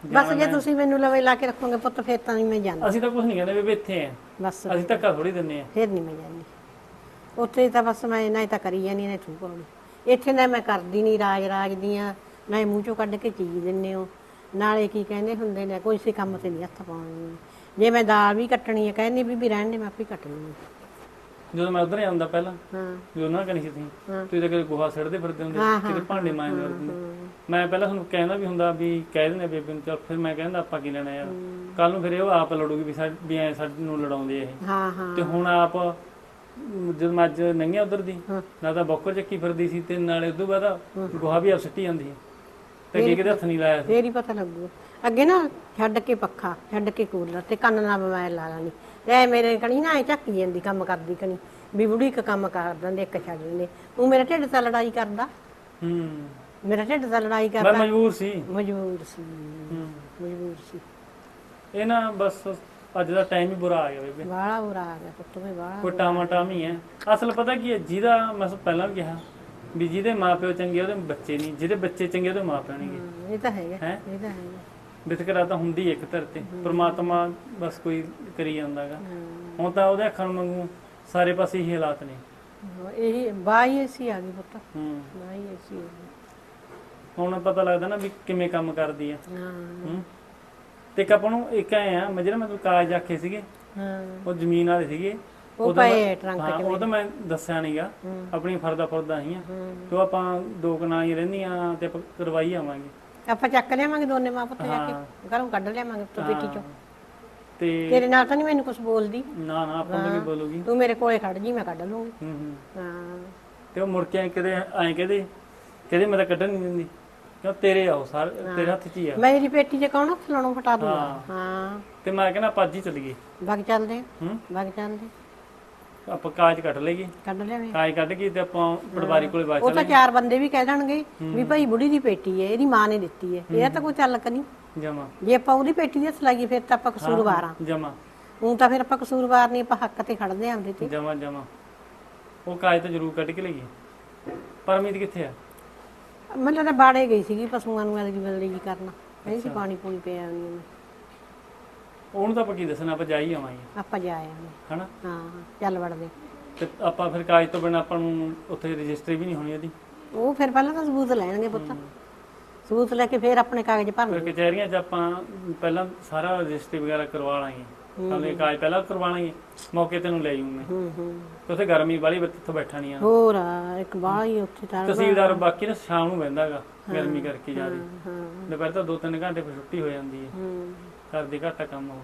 ਬਸ ਜੇ ਤੁਸੀਂ ਮੈਨੂੰ ਲਵੇ ਲਾ ਕੇ ਰੱਖੋਗੇ ਪੁੱਤ ਫੇਰ ਤਾਂ ਨਹੀਂ ਮੈਂ ਜਾਂਦੀ। ਅਸੀਂ ਤਾਂ ਕੁਝ ਨਹੀਂ ਕਹਿੰਦੇ ਬੇਬੇ ਇੱਥੇ ਆ। ਬਸ। ਅਸੀਂ ਧੱਕਾ ਥੋੜੀ ਦਿੰਨੇ ਆ। ਫੇਰ ਨਹੀਂ ਮੈਂ ਜਾਂਦੀ। ਉੱਥੇ ਤਾਂ ਬਸ ਮੈਂ ਨਾ ਹੀ ਤਾਂ ਕਰੀ ਜਾਨੀ ਨਾ ਤੂੰ ਪਾਉਣੀ ਇੱਥੇ ਨਾ ਮੈਂ ਕਰਦੀ ਨਹੀਂ ਰਾਜ ਰਾਜ ਦੀਆਂ। ਨਾ ਇਹ ਮੂੰਹ ਚੋਂ ਕੱਢ ਕੇ ਚੀਜ਼ ਦਿੰਨੇ ਹੋ। ਨਾਲੇ ਕੀ ਕਹਿੰਦੇ ਹੁੰਦੇ ਨੇ ਕੋਈ ਸੀ ਕੰਮ ਤੇ ਨਹੀਂ ਹੱਥ ਪਾਉਣੀ ਜੇ ਮੈਂ ਦਾਲ ਵੀ ਕੱਟਣੀ ਹੈ ਕਹਿੰਦੀ ਵੀ ਵੀ ਰਹਿਣ ਦੇ ਮੈਂ ਆਪੇ ਕੱਟ ਲੂੰਗੀ। ਜਦੋਂ ਮੈਂ ਉਧਰ ਜਾਂਦਾ ਪਹਿਲਾਂ ਹਾਂ। ਜਦੋਂ ਨਾ ਕਰੀ ਸੀ ਤੁਸੀਂ ਹਾਂ। ਤੁਸੀਂ ਤਾਂ ਕਦੇ ਗੋਹਾ ਸਿੱਟਦੇ ਫਿਰਦੇ ਹੁੰਦੇ ਹਾਂ, ਕਿਤੇ ਭਾਂਡੇ ਮਾਂਜਦੇ ਫਿਰਦੇ ਮੈਂ ਪਹਿਲਾਂ ਤੁਹਾਨੂੰ ਕਹਿੰਦਾ ਵੀ ਹੁੰਦਾ ਵੀ ਕਹਿ ਦਿੰਦੇ ਬੇਬੇ ਨੂੰ ਚੱਲ ਫਿਰ ਮੈਂ ਕਹਿੰਦਾ ਆਪਾਂ ਕੀ ਲੈਣਾ ਯਾਰ। ਕੱਲ ਨੂੰ ਫਿਰ ਇਹ ਆਪ ਲੜੂਗੀ ਵੀ ਸਾਡੇ ਵੀ ਐ ਸਾਡੇ ਨੂੰ ਲੜਾਉਂਦੇ ਇਹ। ਹਾਂ ਹਾਂ। ਤੇ ਹੁਣ ਆਪ ਅਮ, ਜਦੋਂ ਮੈਂ ਅੱਜ ਨੰਗਿਆ ਉਧਰ ਦੀ ਨਾ ਤਾਂ ਬੋਕਰ ਚੱਕੀ ਫਿਰਦੀ ਸੀ ਤੇ ਨਾਲੇ ਉਦੋਂ ਬਾਅਦ ਗੋਹਾ ਵੀ ਆਪ ਸਿੱਟੀ ਜਾਂਦੀ ਹੈ ਤੇ ਅੱਗੇ ਕਿਤੇ ਹੱਥ ਨਹੀਂ ਲਾਇਆ ਸੀ? ਫੇਰ ਹੀ ਪਤਾ ਲੱਗੂ। ਅੱਗੇ ਨਾ ਛੱਡ ਕੇ ਪੱਖਾ ਛੱਡ ਕੇ ਕੂਲਰ ਤੇ ਕੰਨ ਨਾਲ ਮੋਬਾਈਲ ਲਾ ਲੈਣੀ। ਤੇ ਐ ਮੇਰੇ ਕਣੀ ਨਾ ਐ ਝੱਕੀ ਜਾਂਦੀ ਕੰਮ ਕਰਦੀ ਕਣੀ ਵੀ ਬੁੜੀ ਇੱਕ ਕੰਮ ਕਰ ਦਿੰਦੇ ਇੱਕ ਛੱਡ ਦਿੰਦੇ। ਉਹ ਮੇਰਾ ਢਿੱਡ ਤਾਂ ਲੜਾਈ ਕਰਦਾ? ਹੂੰ। ਮੇਰਾ ਢਿੱਡ ਤਾਂ ਲੜਾਈ ਮੈਂ ਕਰਦਾ ਮਜਬੂਰ ਸੀ। ਮਜਬੂਰ ਸੀ। ਹੂੰ। ਮਜਬੂਰ ਸੀ। ਇਹ ਨਾ ਬਸ ਅੱਜ ਦਾ ਟਾਈਮ ਹੀ ਬੁਰਾ ਆ ਗਿਆ ਬੇਬੇ। ਬਾਹਲਾ ਬੁਰਾ ਆ ਗਿਆ ਪੁੱਤ ਵੀ ਬਾਹਲਾ ਕੋਈ ਟਾਮਾ ਟਾਮੀ ਹੈ ਅਸਲ ਪਤਾ ਕੀ ਹੈ ਜਿਹਦਾ ਮੈਂ ਪਹਿਲਾਂ ਵੀ ਕਿਹਾ ਵੀ ਜਿਹਦੇ ਮਾਪਿਓ ਚੰਗੇ ਉਹਦੇ ਬੱਚੇ ਨਹੀਂ। ਜਿਹਦੇ ਬੱਚੇ ਚੰਗੇ ਉਹਦੇ ਮਾਪਿਓ ਨਹੀਂਗੇ ਹਾਂ, ਇਹ ਤਾਂ ਹੈਗਾ ਹੈਂ? ਇਹ ਤਾਂ ਹੈਗਾ। ਵਿਤਕਰਾ ਤਾਂ ਹੁੰਦੀ ਹੈ ਇੱਕ ਧਰਤੀ ਪ੍ਰਮਾਤਮਾ ਬਸ ਕੋਈ ਕਰੀ ਜਾਂਦਾਗਾ। ਹੁਣ ਤਾਂ ਉਹਦੇ ਅੱਖਾਂ ਵਾਂਗੂ ਸਾਰੇ ਪਾਸੇ ਹੀ ਹਾਲਾਤ ਨੇ। ਹਾਂ, ਇਹ ਬਾਈ ਐਸੀ ਆ ਗਈ ਪੁੱਤ। ਹੂੰ। ਬਾਈ ਐਸੀ ਆ ਹੁਣ ਪਤਾ ਲੱਗਦਾ ਨਾ ਵੀ ਕਿਵੇਂ ਕੰਮ ਕਰਦੀ ਆ। ਹਾਂ। ਹੂੰ। ਤੇ ਇੱਕ ਆਪਾਂ ਨੂੰ ਇੱਕ ਐ ਆ ਮੈਂ ਜਿਹੜਾ ਮੈਂ ਕਾਗਜ਼ ਆਖੇ ਸੀਗੇ ਹਾਂ। ਉਹ ਜ਼ਮੀਨ ਵਾਲੇ ਸੀਗੇ ਉਹ ਤਾਂ ਪਏ ਟਰੰਕ ਹਾਂ ਉਹ ਤਾਂ ਮੈਂ ਦੱਸਿਆ ਨਹੀਂਗਾ ਆਪਣੀ ਫਰਦਾ ਫਰਦਾ ਆਈਆਂ। ਤੇ ਉਹ ਆਪਾਂ ਦੋ ਕਨਾਲਾਂ ਹੀ ਰਹਿੰਦੀਆਂ ਤੇ ਆਪਾਂ ਕਰਵਾਈ ਆਵਾਂਗੇ। ਆਪਾਂ ਚੱਕ ਲਿਆਵਾਂਗੇ ਦੋਨੇ ਮਾਂ ਪੁੱਤ ਜਾ ਕੇ। ਘਰੋਂ ਕੱਢ ਲਿਆਵਾਂਗੇ ਤੂੰ ਪੇਟੀ ਚੋਂ। ਤੇ ਤੇਰੇ ਨਾਲ ਤਾਂ ਨਹੀਂ ਮੈਨੂੰ ਕੁਝ ਬੋਲਦੀ। ਨਾ ਨਾ ਆਪਾਂ ਨੂੰ ਕੀ ਬੋਲੂਗੀ। ਤੂੰ ਮੇਰੇ ਕੋਲੇ ਖੜ ਜੀ ਮੈਂ ਕੱਢ ਲੂੰਗੀ। ਹੂੰ ਹੂੰ। ਹਾਂ। ਤੇ ਉਹ ਮੁੜ ਕੇ ਐਂ ਕਿਤੇ ਐਂ ਕਹਦੇ ਕਹਦੇ ਮੈਂ ਤਾਂ ਕੱਢਣ ਨਹੀਂ ਦਿੰਦੀ। ਕਿਉਂ? ਤੇਰੇ ਆਓ ਸਾਰੇ ਤੇਰੇ ਹੱਥ 'ਚ ਹੀ ਆ। ਮੇਰੀ ਪੇਟੀ 'ਚ ਕੌਣ ਹੱਥ ਲਾਉਣੋਂ ਫਟਾ ਦੂੰਗਾ। ਹਾਂ। ਹਾਂ। ਤੇ ਮੈਂ ਕਹਿੰਦਾ ਆਪਾਂ ਅੱਜ ਹੀ ਚੱਲੀਏ। ਵਗ ਚੱਲਦੇ ਹੂੰ? ਵਗ ਚੱਲਦੇ ਆਪਾਂ ਕਾਗਜ਼ ਕੱਢ ਲਈਏ। ਕੱਢ ਲਿਆਵੇਂ ਕਾਗਜ਼ ਕੱਢ ਕੇ ਤੇ ਆਪਾਂ ਪਟਵਾਰੀ ਕੋਲੇ ਬਾਅਦ ਉਹ ਤਾਂ ਚਾਰ ਬੰਦੇ ਵੀ ਕਹਿ ਦੇਣਗੇ ਵੀ ਭਾਈ ਬੁੜੀ ਦੀ ਪੇਟੀ ਹੈ ਇਹਦੀ ਮਾਂ ਨੇ ਦਿੱਤੀ ਹੈ। ਇਹ ਤਾਂ ਕੋਈ ਚੱਲ ਨਹੀਂ। ਜਮਾ। ਜੇ ਆਪਾਂ ਉਹਦੀ ਪੇਟੀ ਦੇ ਲਾਈਏ ਫਿਰ ਤਾਂ ਆਪਾਂ ਕਸੂਰਵਾਰ ਆ ਜਮਾ। ਉਹ ਤਾਂ ਫਿਰ ਆਪਾਂ ਕਸੂਰਵਾਰ ਨਹੀਂ ਆਪਾਂ ਹੱਕ ਤੇ ਖੜਦੇ ਆਂ ਉਹਦੇ ਤੇ। ਜਮਾ ਜਮਾ। ਉਹ ਕਾਗਜ਼ ਤਾਂ ਜ਼ਰੂਰ ਕੱਢ ਕੇ ਲਈਏ। ਪਰਮੀਤ ਕਿੱਥੇ ਆ? ਮਤਲਬ ਤਾਂ ਬਾੜੇ ਗਈ ਸੀਗੀ ਪਸ਼ੂਆਂ ਨੂੰ ਅਦਲੀ ਬਦਲੀ ਕਰਨਾ। ਸੀ ਪਾਣੀ ਪੂਣੀ ਪਿਆ ਨਹੀਂ ਉਹਨੂੰ ਤਾਂ ਆਪਾਂ ਕੀ ਦੱਸਣਾ ਆਪਾਂ ਜਾ ਹੀ ਆਵਾਂਗੇ। ਆਪਾਂ ਜਾ ਆਏ ਹਨਾ? ਹਾਂ ਚੱਲ ਵੜਦੇ। ਤੇ ਆਪਾਂ ਫਿਰ ਕਾਗਜ਼ ਤੋਂ ਬਿਨਾਂ ਆਪਾਂ ਨੂੰ ਉੱਥੇ ਰਜਿਸਟਰੀ ਵੀ ਨਹੀਂ ਹੋਣੀ ਇਹਦੀ ਉਹ ਫਿਰ ਪਹਿਲਾਂ ਤਾਂ ਸਬੂਤ ਲੈਣਗੇ ਪੁੱਤ। ਸਬੂਤ ਲੈ ਕੇ ਫਿਰ ਆਪਣੇ ਕਾਗਜ਼ ਫਿਰ ਕਚਹਿਰੀਆਂ 'ਚ ਆਪਾਂ ਪਹਿਲਾਂ ਸਾਰਾ ਰਜਿਸਟਰੀ ਵਗੈਰਾ ਕਰਵਾ ਲਾਂਗੇ। ਕੱਲ ਕਾਜ ਪਹਿਲਾਂ ਕਰਵਾਣਗੇ ਮੌਕੇ ਤੈਨੂੰ ਲੈ ਜੂ ਮੈਂ ਹੂੰ ਹੂੰ। ਤੇ ਉੱਥੇ ਗਰਮੀ ਵਾਲੀ ਇੱਥੇ ਬੈਠਾ ਨਹੀਂ ਆ। ਹੋਰ ਆ, ਇੱਕ ਬਾਹਲੀ ਉੱਥੇ ਤਾਂ ਤਹਿਸੀਲਦਾਰ ਬਾਕੀ ਨਾ ਸ਼ਾਮ ਨੂੰ ਬਹਿੰਦਾਗਾ ਗਰਮੀ ਕਰਕੇ ਜ਼ਿਆਦਾ। ਦੁਪਹਿਰ ਤਾਂ 2-3 ਘੰਟੇ ਫਿਰ ਛੁੱਟੀ ਹੋ ਜਾਂਦੀ ਹੈ। ਹੂੰ। ਕਰਦੀ ਘੱਟਾ ਕੰਮ ਉਹ।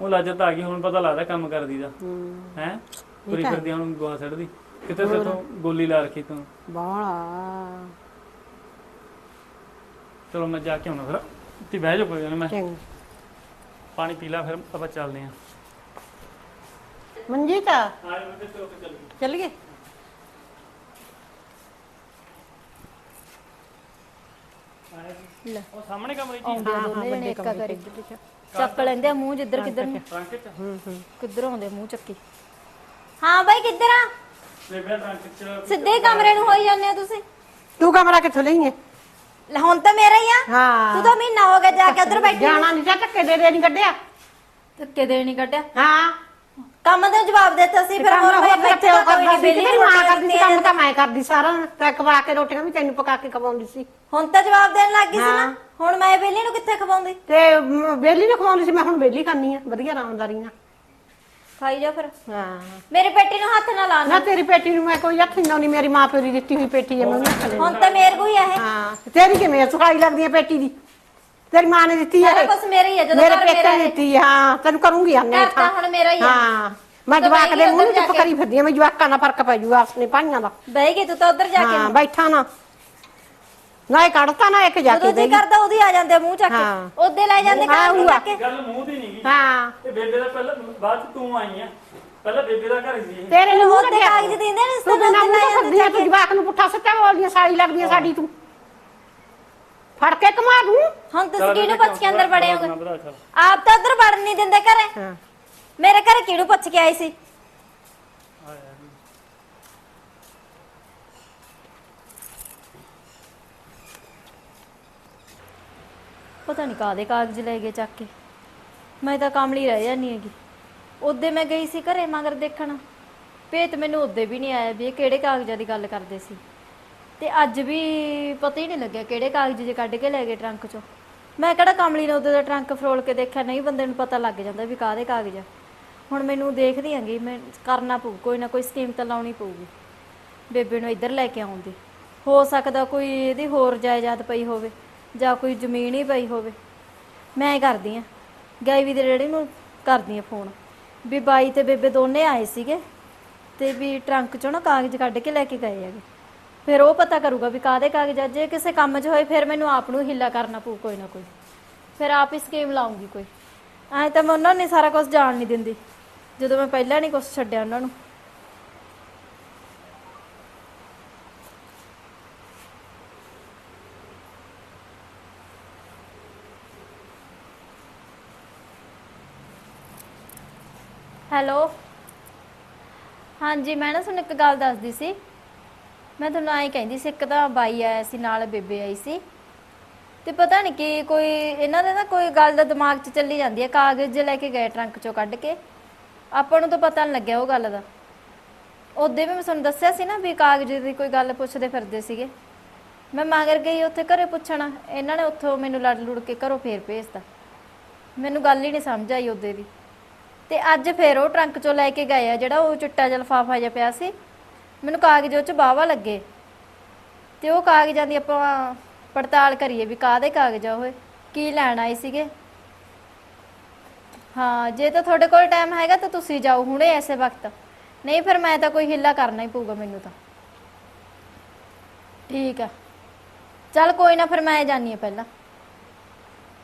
ਉਹ ਲੱਜਤ ਆ ਗਈ ਹੁਣ ਪਤਾ ਲੱਗਦਾ ਕੰਮ ਕਰਦੀ ਦਾ। ਹੂੰ। ਹੈ? ਪੂਰੀ ਫਿਰਦੀ ਹੁਣ ਗੋਹਾ ਸੜਦੀ। ਕਿਤੇ ਤੇ ਤੋਂ ਗੋਲੀ ਲਾ ਰੱਖੀ ਤੂੰ। ਬਾਹਲਾ। ਚਲੋ ਮੈਂ ਜਾ ਕੇ ਆਉਣਾ ਫਿਰ। ਤੇ ਬਹਿ ਜਾ ਕੋਈ ਗੱਲ ਨੀ, ਮੈਂ ਚੰਗਾ। ਪਾਣੀ ਪੀ ਲਾ ਫਿਰ ਆਪਾਂ ਚੱਲਦੇ ਆਂ ਮਨਜੀਤ ਆ? ਤੇ ਚੱਲ ਗਏ ਲੈ। ਉਹ ਸਾਹਮਣੇ ਕਮਰੇ 'ਚ ਆਉਂਦੇ ਆ ਦੋਨੇ ਜਣੇ ਇੱਕਾ ਕਰੀ ਚੱਕ ਲੈਂਦੇ ਆ ਮੂੰਹ ਜਿੱਧਰ ਕਿੱਧਰ ਨੂੰ। ਟਰੰਕ 'ਚ। ਹੂੰ ਹੂੰ। ਕਿੱਧਰ ਆਉਂਦੇ ਆ ਮੂੰਹ ਚੱਕੀ ਹਾਂ ਬਾਈ ਕਿੱਧਰ ਆ? ਬੇਬੇ ਟਰੰਕ 'ਚ ਸਿੱਧੇ ਹੀ ਕਮਰੇ ਨੂੰ ਹੋਈ ਜਾਂਦੇ ਆ ਤੁਸੀਂ। ਤੂੰ ਕਮਰਾ ਕਿੱਥੋਂ ਲੈ ਹੁਣ ਤਾਂ ਮੇਰਾ ਹੀ ਆ। ਹਾਂ। ਤੂੰ ਤਾਂ ਮਹੀਨਾ ਹੋ ਗਿਆ ਜਾ ਕੇ ਉਧਰ ਬੈਠੀ ਜਾਣਾ ਨਹੀਂ ਧੱਕੇ ਦੇ ਦੇ ਨਹੀਂ ਕੱਢਿਆ? ਧੱਕੇ ਦੇ ਨਹੀਂ ਕੱਢਿਆ। ਹਾਂ। ਕੰਮ ਦਾ ਜਵਾਬ ਦਿੱਤਾ ਸੀ ਫਿਰ ਹੋਰ ਮੈਂ ਹੋ ਕਰਦੀ ਸੀ ਤੇਰੀ ਕਰਦੀ ਸੀ ਕੰਮ ਤਾਂ ਮੈਂ ਕਰਦੀ ਸਾਰਾ ਤੇ ਖਵਾ ਕੇ ਰੋਟੀਆਂ ਵੀ ਤੈਨੂੰ ਪਕਾ ਕੇ ਖਵਾਉਂਦੀ ਸੀ। ਹੁਣ ਤਾਂ ਜਵਾਬ ਦੇਣ ਲੱਗ ਗਈ ਸੀ ਨਾ। ਹਾਂ। ਹੁਣ ਮੈਂ ਬੇਲੀ ਨੂੰ ਕਿੱਥੇ ਖਵਾਉਂਦੀ? ਤੇ ਬੇਲੀ ਨੂੰ ਖਵਾਉਂਦੀ ਸੀ ਮੈਂ ਹੁਣ ਬੇਲੀ ਖਾਣੀ ਆ ਵਧੀਆ ਆਰਾਮਦਾਰੀ ਨਾਲ ਖਾਈ ਜਾ ਫਿਰ। ਹਾਂ। ਮੇਰੀ ਪੇਟੀ ਨੂੰ ਹੱਥ ਨਾ ਲਾਣਾ ਨਾ ਤੇਰੀ ਪੇਟੀ ਨੂੰ ਮੈਂ ਕੋਈ ਹੱਥ ਨਹੀਂ ਲਾਉਣੀ ਮੇਰੀ ਮਾਂ ਪਿਓ ਦੀ ਦਿੱਤੀ ਹੋਈ ਪੇਟੀ ਹੈ ਮੈਂ ਹੁਣ ਤਾਂ ਮੇਰੇ ਕੋਈ ਹਾਂ ਤੇ ਤੇਰੀ ਕਿਵੇਂ ਸੁਖਾਈ ਲੱਗਦੀ ਹੈ ਪੇਟੀ ਦੀ? ਤੇਰੀ ਮਾਂ ਨੇ ਦਿੱਤੀ ਹੈ। ਸਾਰਾ ਮੇਰਾ ਹੀ ਆ ਜਦੋਂ ਮੇਰੇ ਘਰ ਪੇਕੇ ਮੇਰਾ ਨੇ ਹੈ। ਦਿੱਤੀ ਹੈ, ਹਾਂ ਤੈਨੂੰ ਕਰੂੰਗੀ ਆਨੇ ਘਰ ਤਾਂ ਹੁਣ ਮੇਰਾ ਹੀ ਆ। ਹਾਂ ਮੈਂ ਤਾਂ ਜਵਾਕ ਬਹਿ ਦੇ ਗਈ ਮੂੰਹ ਨੂੰ ਉੱਧਰ ਚੁੱਪ ਜਾ ਕਰੀ ਫਿਰਦੀ ਆ ਮੈਂ ਜਵਾਕਾਂ ਨਾਲ ਫ਼ਰਕ ਪੈ ਜੂ ਆਪਸ ਨੇ ਭਾਈਆਂ ਦਾ। ਬਹਿ ਗਈ ਤੂੰ ਤਾਂ ਉਧਰ ਜਾ ਕੇ। ਹਾਂ ਬੈਠਾ ਨਾ। ਨਾ ਇਹ ਕੱਢਤਾ ਨਾ ਇੱਕ ਜਾ ਕੇ ਜਦੋਂ ਜੀ ਕਰਦਾ ਉਹਦੀ ਆ ਜਾਂਦੇ ਆ ਮੂੰਹ ਚੱਕ ਹਾਂ। ਕੇ ਉਹਦੇ ਲੈ ਜਾਂਦੇ ਹਾਂ, ਆ। ਚੱਕ ਕੇ। ਗੱਲ ਮੂੰਹ ਦੀ ਨਹੀਂ ਗਈ ਹਾਂ। ਤੇ ਬੇਬੇ ਦਾ ਪਹਿਲਾਂ ਬਾਅਦ 'ਚ ਤੂੰ ਆਈ ਆ। ਪਹਿਲਾਂ ਬੇਬੇ ਦਾ ਘਰ ਸੀ ਇਹ। ਤੇਰੇ ਨੂੰ ਮੂੰਹ ਉਹਦੇ ਲੱਗਿਆ ਕਾਗਜ਼ ਦਿੰਦੇ ਨੇ ਤੂੰ ਬਿਨਾਂ ਉਹਦੇ ਮੂੰਹ ਤੋਂ ਸੱਦੀਆਂ ਤੂੰ ਜਵਾਕ ਨੂੰ ਪੁੱਠਾ ਸੱਟਾ ਬੋਲਦੀਆਂ ਸਾੜੀ ਲੱਗਦੀ ਆ ਸਾਡੀ ਤੂੰ। ਫੜ ਕੇ ਕਮਾ ਦੂੰ। ਹੁਣ ਤੁਸੀਂ ਕਿਹਨੂੰ ਪੁੱਛ ਕੇ ਅੰਦਰ ਵੜੇ ਹੋਗੇ? ਆਪ ਤਾਂ ਉਧਰ ਵੜਨ ਨਹੀਂ ਦਿੰਦੇ ਘਰੇ। ਹਾਂ। ਮੇਰੇ ਘਰੇ ਕਿਹਨੂੰ ਪੁੱਛ ਕੇ ਆਈ ਸੀ? ਪਤਾ ਨਹੀਂ ਕਾਦੇ ਕਾਗਜ਼ ਲੈ ਗਏ ਚੱਕ ਕੇ। ਮੈਂ ਤਾਂ ਕਾਮਲੀ ਰਹਿ ਜਾਨੀ ਹੈਗੀ। ਉਹਦੇ ਮੈਂ ਗਈ ਸੀ ਘਰੇ ਮਗਰ ਦੇਖਣ। ਭੇਤ ਮੈਨੂੰ ਉਹਦੇ ਵੀ ਨਹੀਂ ਆਇਆ ਵੀ ਇਹ ਕਿਹੜੇ ਕਾਗਜ਼ਾਂ ਦੀ ਗੱਲ ਕਰਦੇ ਸੀ। ਤੇ ਅੱਜ ਵੀ ਪਤਾ ਹੀ ਨਹੀਂ ਲੱਗਿਆ ਕਿਹੜੇ ਕਾਗਜ਼ ਜੇ ਕੱਢ ਕੇ ਲੈ ਗਏ ਟਰੰਕ ਚੋਂ। ਮੈਂ ਕਿਹੜਾ ਕਾਮਲੀ ਨੇ ਉਹਦੇ ਦਾ ਟਰੰਕ ਫਰੋਲ ਕੇ ਦੇਖਿਆ, ਨਹੀਂ ਬੰਦੇ ਨੂੰ ਪਤਾ ਲੱਗ ਜਾਂਦਾ ਵੀ ਕਾਹਦੇ ਕਾਗਜ਼ ਆ। ਹੁਣ ਮੈਨੂੰ ਦੇਖਦੀ ਆਂਗੀ ਮੈਂ ਕਰਨਾ ਪਊ, ਕੋਈ ਨਾ ਕੋਈ ਸਕੀਮ ਤਾਂ ਲਾਉਣੀ ਪਊਗੀ। ਬੇਬੇ ਨੂੰ ਇੱਧਰ ਲੈ ਕੇ ਆਉਂਦੀ। ਹੋ ਸਕਦਾ ਕੋਈ ਇਹਦੀ ਹੋਰ ਜਾਇਦਾਦ ਪਈ ਹੋਵੇ, ਜਾਂ ਕੋਈ ਜ਼ਮੀਨ ਹੀ ਪਈ ਹੋਵੇ। ਮੈਂ ਕਰਦੀ ਆ। ਗਾਇਵੀ ਦੇ ਰੇੜੀ ਨੂੰ ਕਰਦੀ ਆ ਫੋਨ ਵੀ ਬਾਈ ਤੇ ਬੇਬੇ ਦੋਨੇ ਆਏ ਸੀਗੇ, ਤੇ ਵੀ ਟਰੰਕ ਚੋਂ ਨਾ ਕਾਗਜ਼ ਕੱਢ ਕੇ ਲੈ ਕੇ ਗਏ ਹੈਗੇ। ਫਿਰ ਉਹ ਪਤਾ ਕਰੂਗਾ ਵੀ ਕਾਦੇ ਕਾਗਜ਼ ਜੇ ਕਿਸੇ ਕੰਮ 'ਚ ਹੋਏ, ਫਿਰ ਮੈਨੂੰ ਆਪ ਨੂੰ ਹਿੱਲਾ ਕਰਨਾ ਪਊ ਕੋਈ ਨਾ ਕੋਈ। ਫਿਰ ਆਪ ਹੀ ਸਕੀਮ ਲਾਉਂਗੀ ਕੋਈ। ਐ ਤਾਂ ਮੈਂ ਉਹਨਾਂ ਨੇ ਸਾਰਾ ਕੁਝ ਜਾਣ ਨਹੀਂ ਦਿੰਦੀ। ਜਦੋਂ ਮੈਂ ਪਹਿਲਾਂ ਨਹੀਂ ਕੁਝ ਛੱਡਿਆ ਉਹਨਾਂ ਨੂੰ। ਹੈਲੋ? ਹਾਂਜੀ, ਮੈਂ ਨਾ ਤੁਹਾਨੂੰ ਇੱਕ ਗੱਲ ਦੱਸਦੀ ਸੀ। ਮੈਂ ਤੁਹਾਨੂੰ ਐਂ ਕਹਿੰਦੀ ਸੀ, ਇੱਕ ਤਾਂ ਬਾਈ ਆਇਆ ਸੀ, ਨਾਲ ਬੇਬੇ ਆਈ ਸੀ। ਤੇ ਪਤਾ ਨਹੀਂ ਕਿ, ਕੋਈ ਇਹਨਾਂ ਦੇ ਨਾ ਕੋਈ ਗੱਲ ਦਾ ਦਿਮਾਗ 'ਚ ਚੱਲੀ ਜਾਂਦੀ ਹੈ ਕਾਗਜ਼ ਜਿਹੇ ਲੈ ਕੇ ਗਏ ਟਰੰਕ 'ਚੋਂ ਕੱਢ ਕੇ। ਆਪਾਂ ਨੂੰ ਤਾਂ ਪਤਾ ਨਹੀਂ ਲੱਗਿਆ ਉਹ ਗੱਲ ਦਾ। ਉਹਦੇ ਵੀ ਮੈਂ ਤੁਹਾਨੂੰ ਦੱਸਿਆ ਸੀ ਨਾ ਵੀ ਕਾਗਜ਼ ਦੀ ਕੋਈ ਗੱਲ ਪੁੱਛਦੇ ਫਿਰਦੇ ਸੀਗੇ। ਮੈਂ ਮਗਰ ਗਈ ਉੱਥੇ ਘਰੇ ਪੁੱਛਣਾ, ਇਹਨਾਂ ਨੇ ਉੱਥੋਂ ਮੈਨੂੰ ਲੜ ਲੁੜ ਕੇ ਘਰੋਂ ਫੇਰ ਭੇਜਤਾ। ਮੈਨੂੰ ਗੱਲ ਹੀ ਨਹੀਂ ਸਮਝ ਆਈ ਉਹਦੇ ਦੀ। ਤੇ ਅੱਜ ਫੇਰ ਉਹ ਟਰੰਕ ਚੋਂ ਲੈ ਕੇ ਗਏ ਆ, ਜਿਹੜਾ ਉਹ ਚਿੱਟਾ ਜਿਹਾ ਲਿਫਾਫਾ ਜਿਹਾ ਪਿਆ ਸੀ। ਮੈਨੂੰ ਕਾਗਜ਼ ਉਹ ਚ ਬਾਵਾ ਲੱਗੇ। ਤੇ ਉਹ ਕਾਗਜ਼ਾਂ ਦੀ ਆਪਾਂ ਪੜਤਾਲ ਕਰੀਏ ਵੀ ਕਾਹਦੇ ਕਾਗਜ਼ ਆ ਉਹ, ਕੀ ਲੈਣ ਆਏ ਸੀਗੇ। ਹਾਂ, ਜੇ ਤਾਂ ਤੁਹਾਡੇ ਕੋਲ ਟਾਈਮ ਹੈਗਾ ਤਾਂ ਤੁਸੀਂ ਜਾਓ ਹੁਣੇ ਐਸੇ ਵਕਤ। ਨਹੀਂ ਫਿਰ ਮੈਂ ਤਾਂ ਕੋਈ ਹਿੱਲਾ ਕਰਨਾ ਹੀ ਪਊਗਾ ਮੈਨੂੰ ਤਾਂ। ਠੀਕ ਆ। ਚੱਲ ਕੋਈ ਨਾ ਫਿਰ ਮੈਂ ਜਾਣੀ ਆ ਪਹਿਲਾਂ।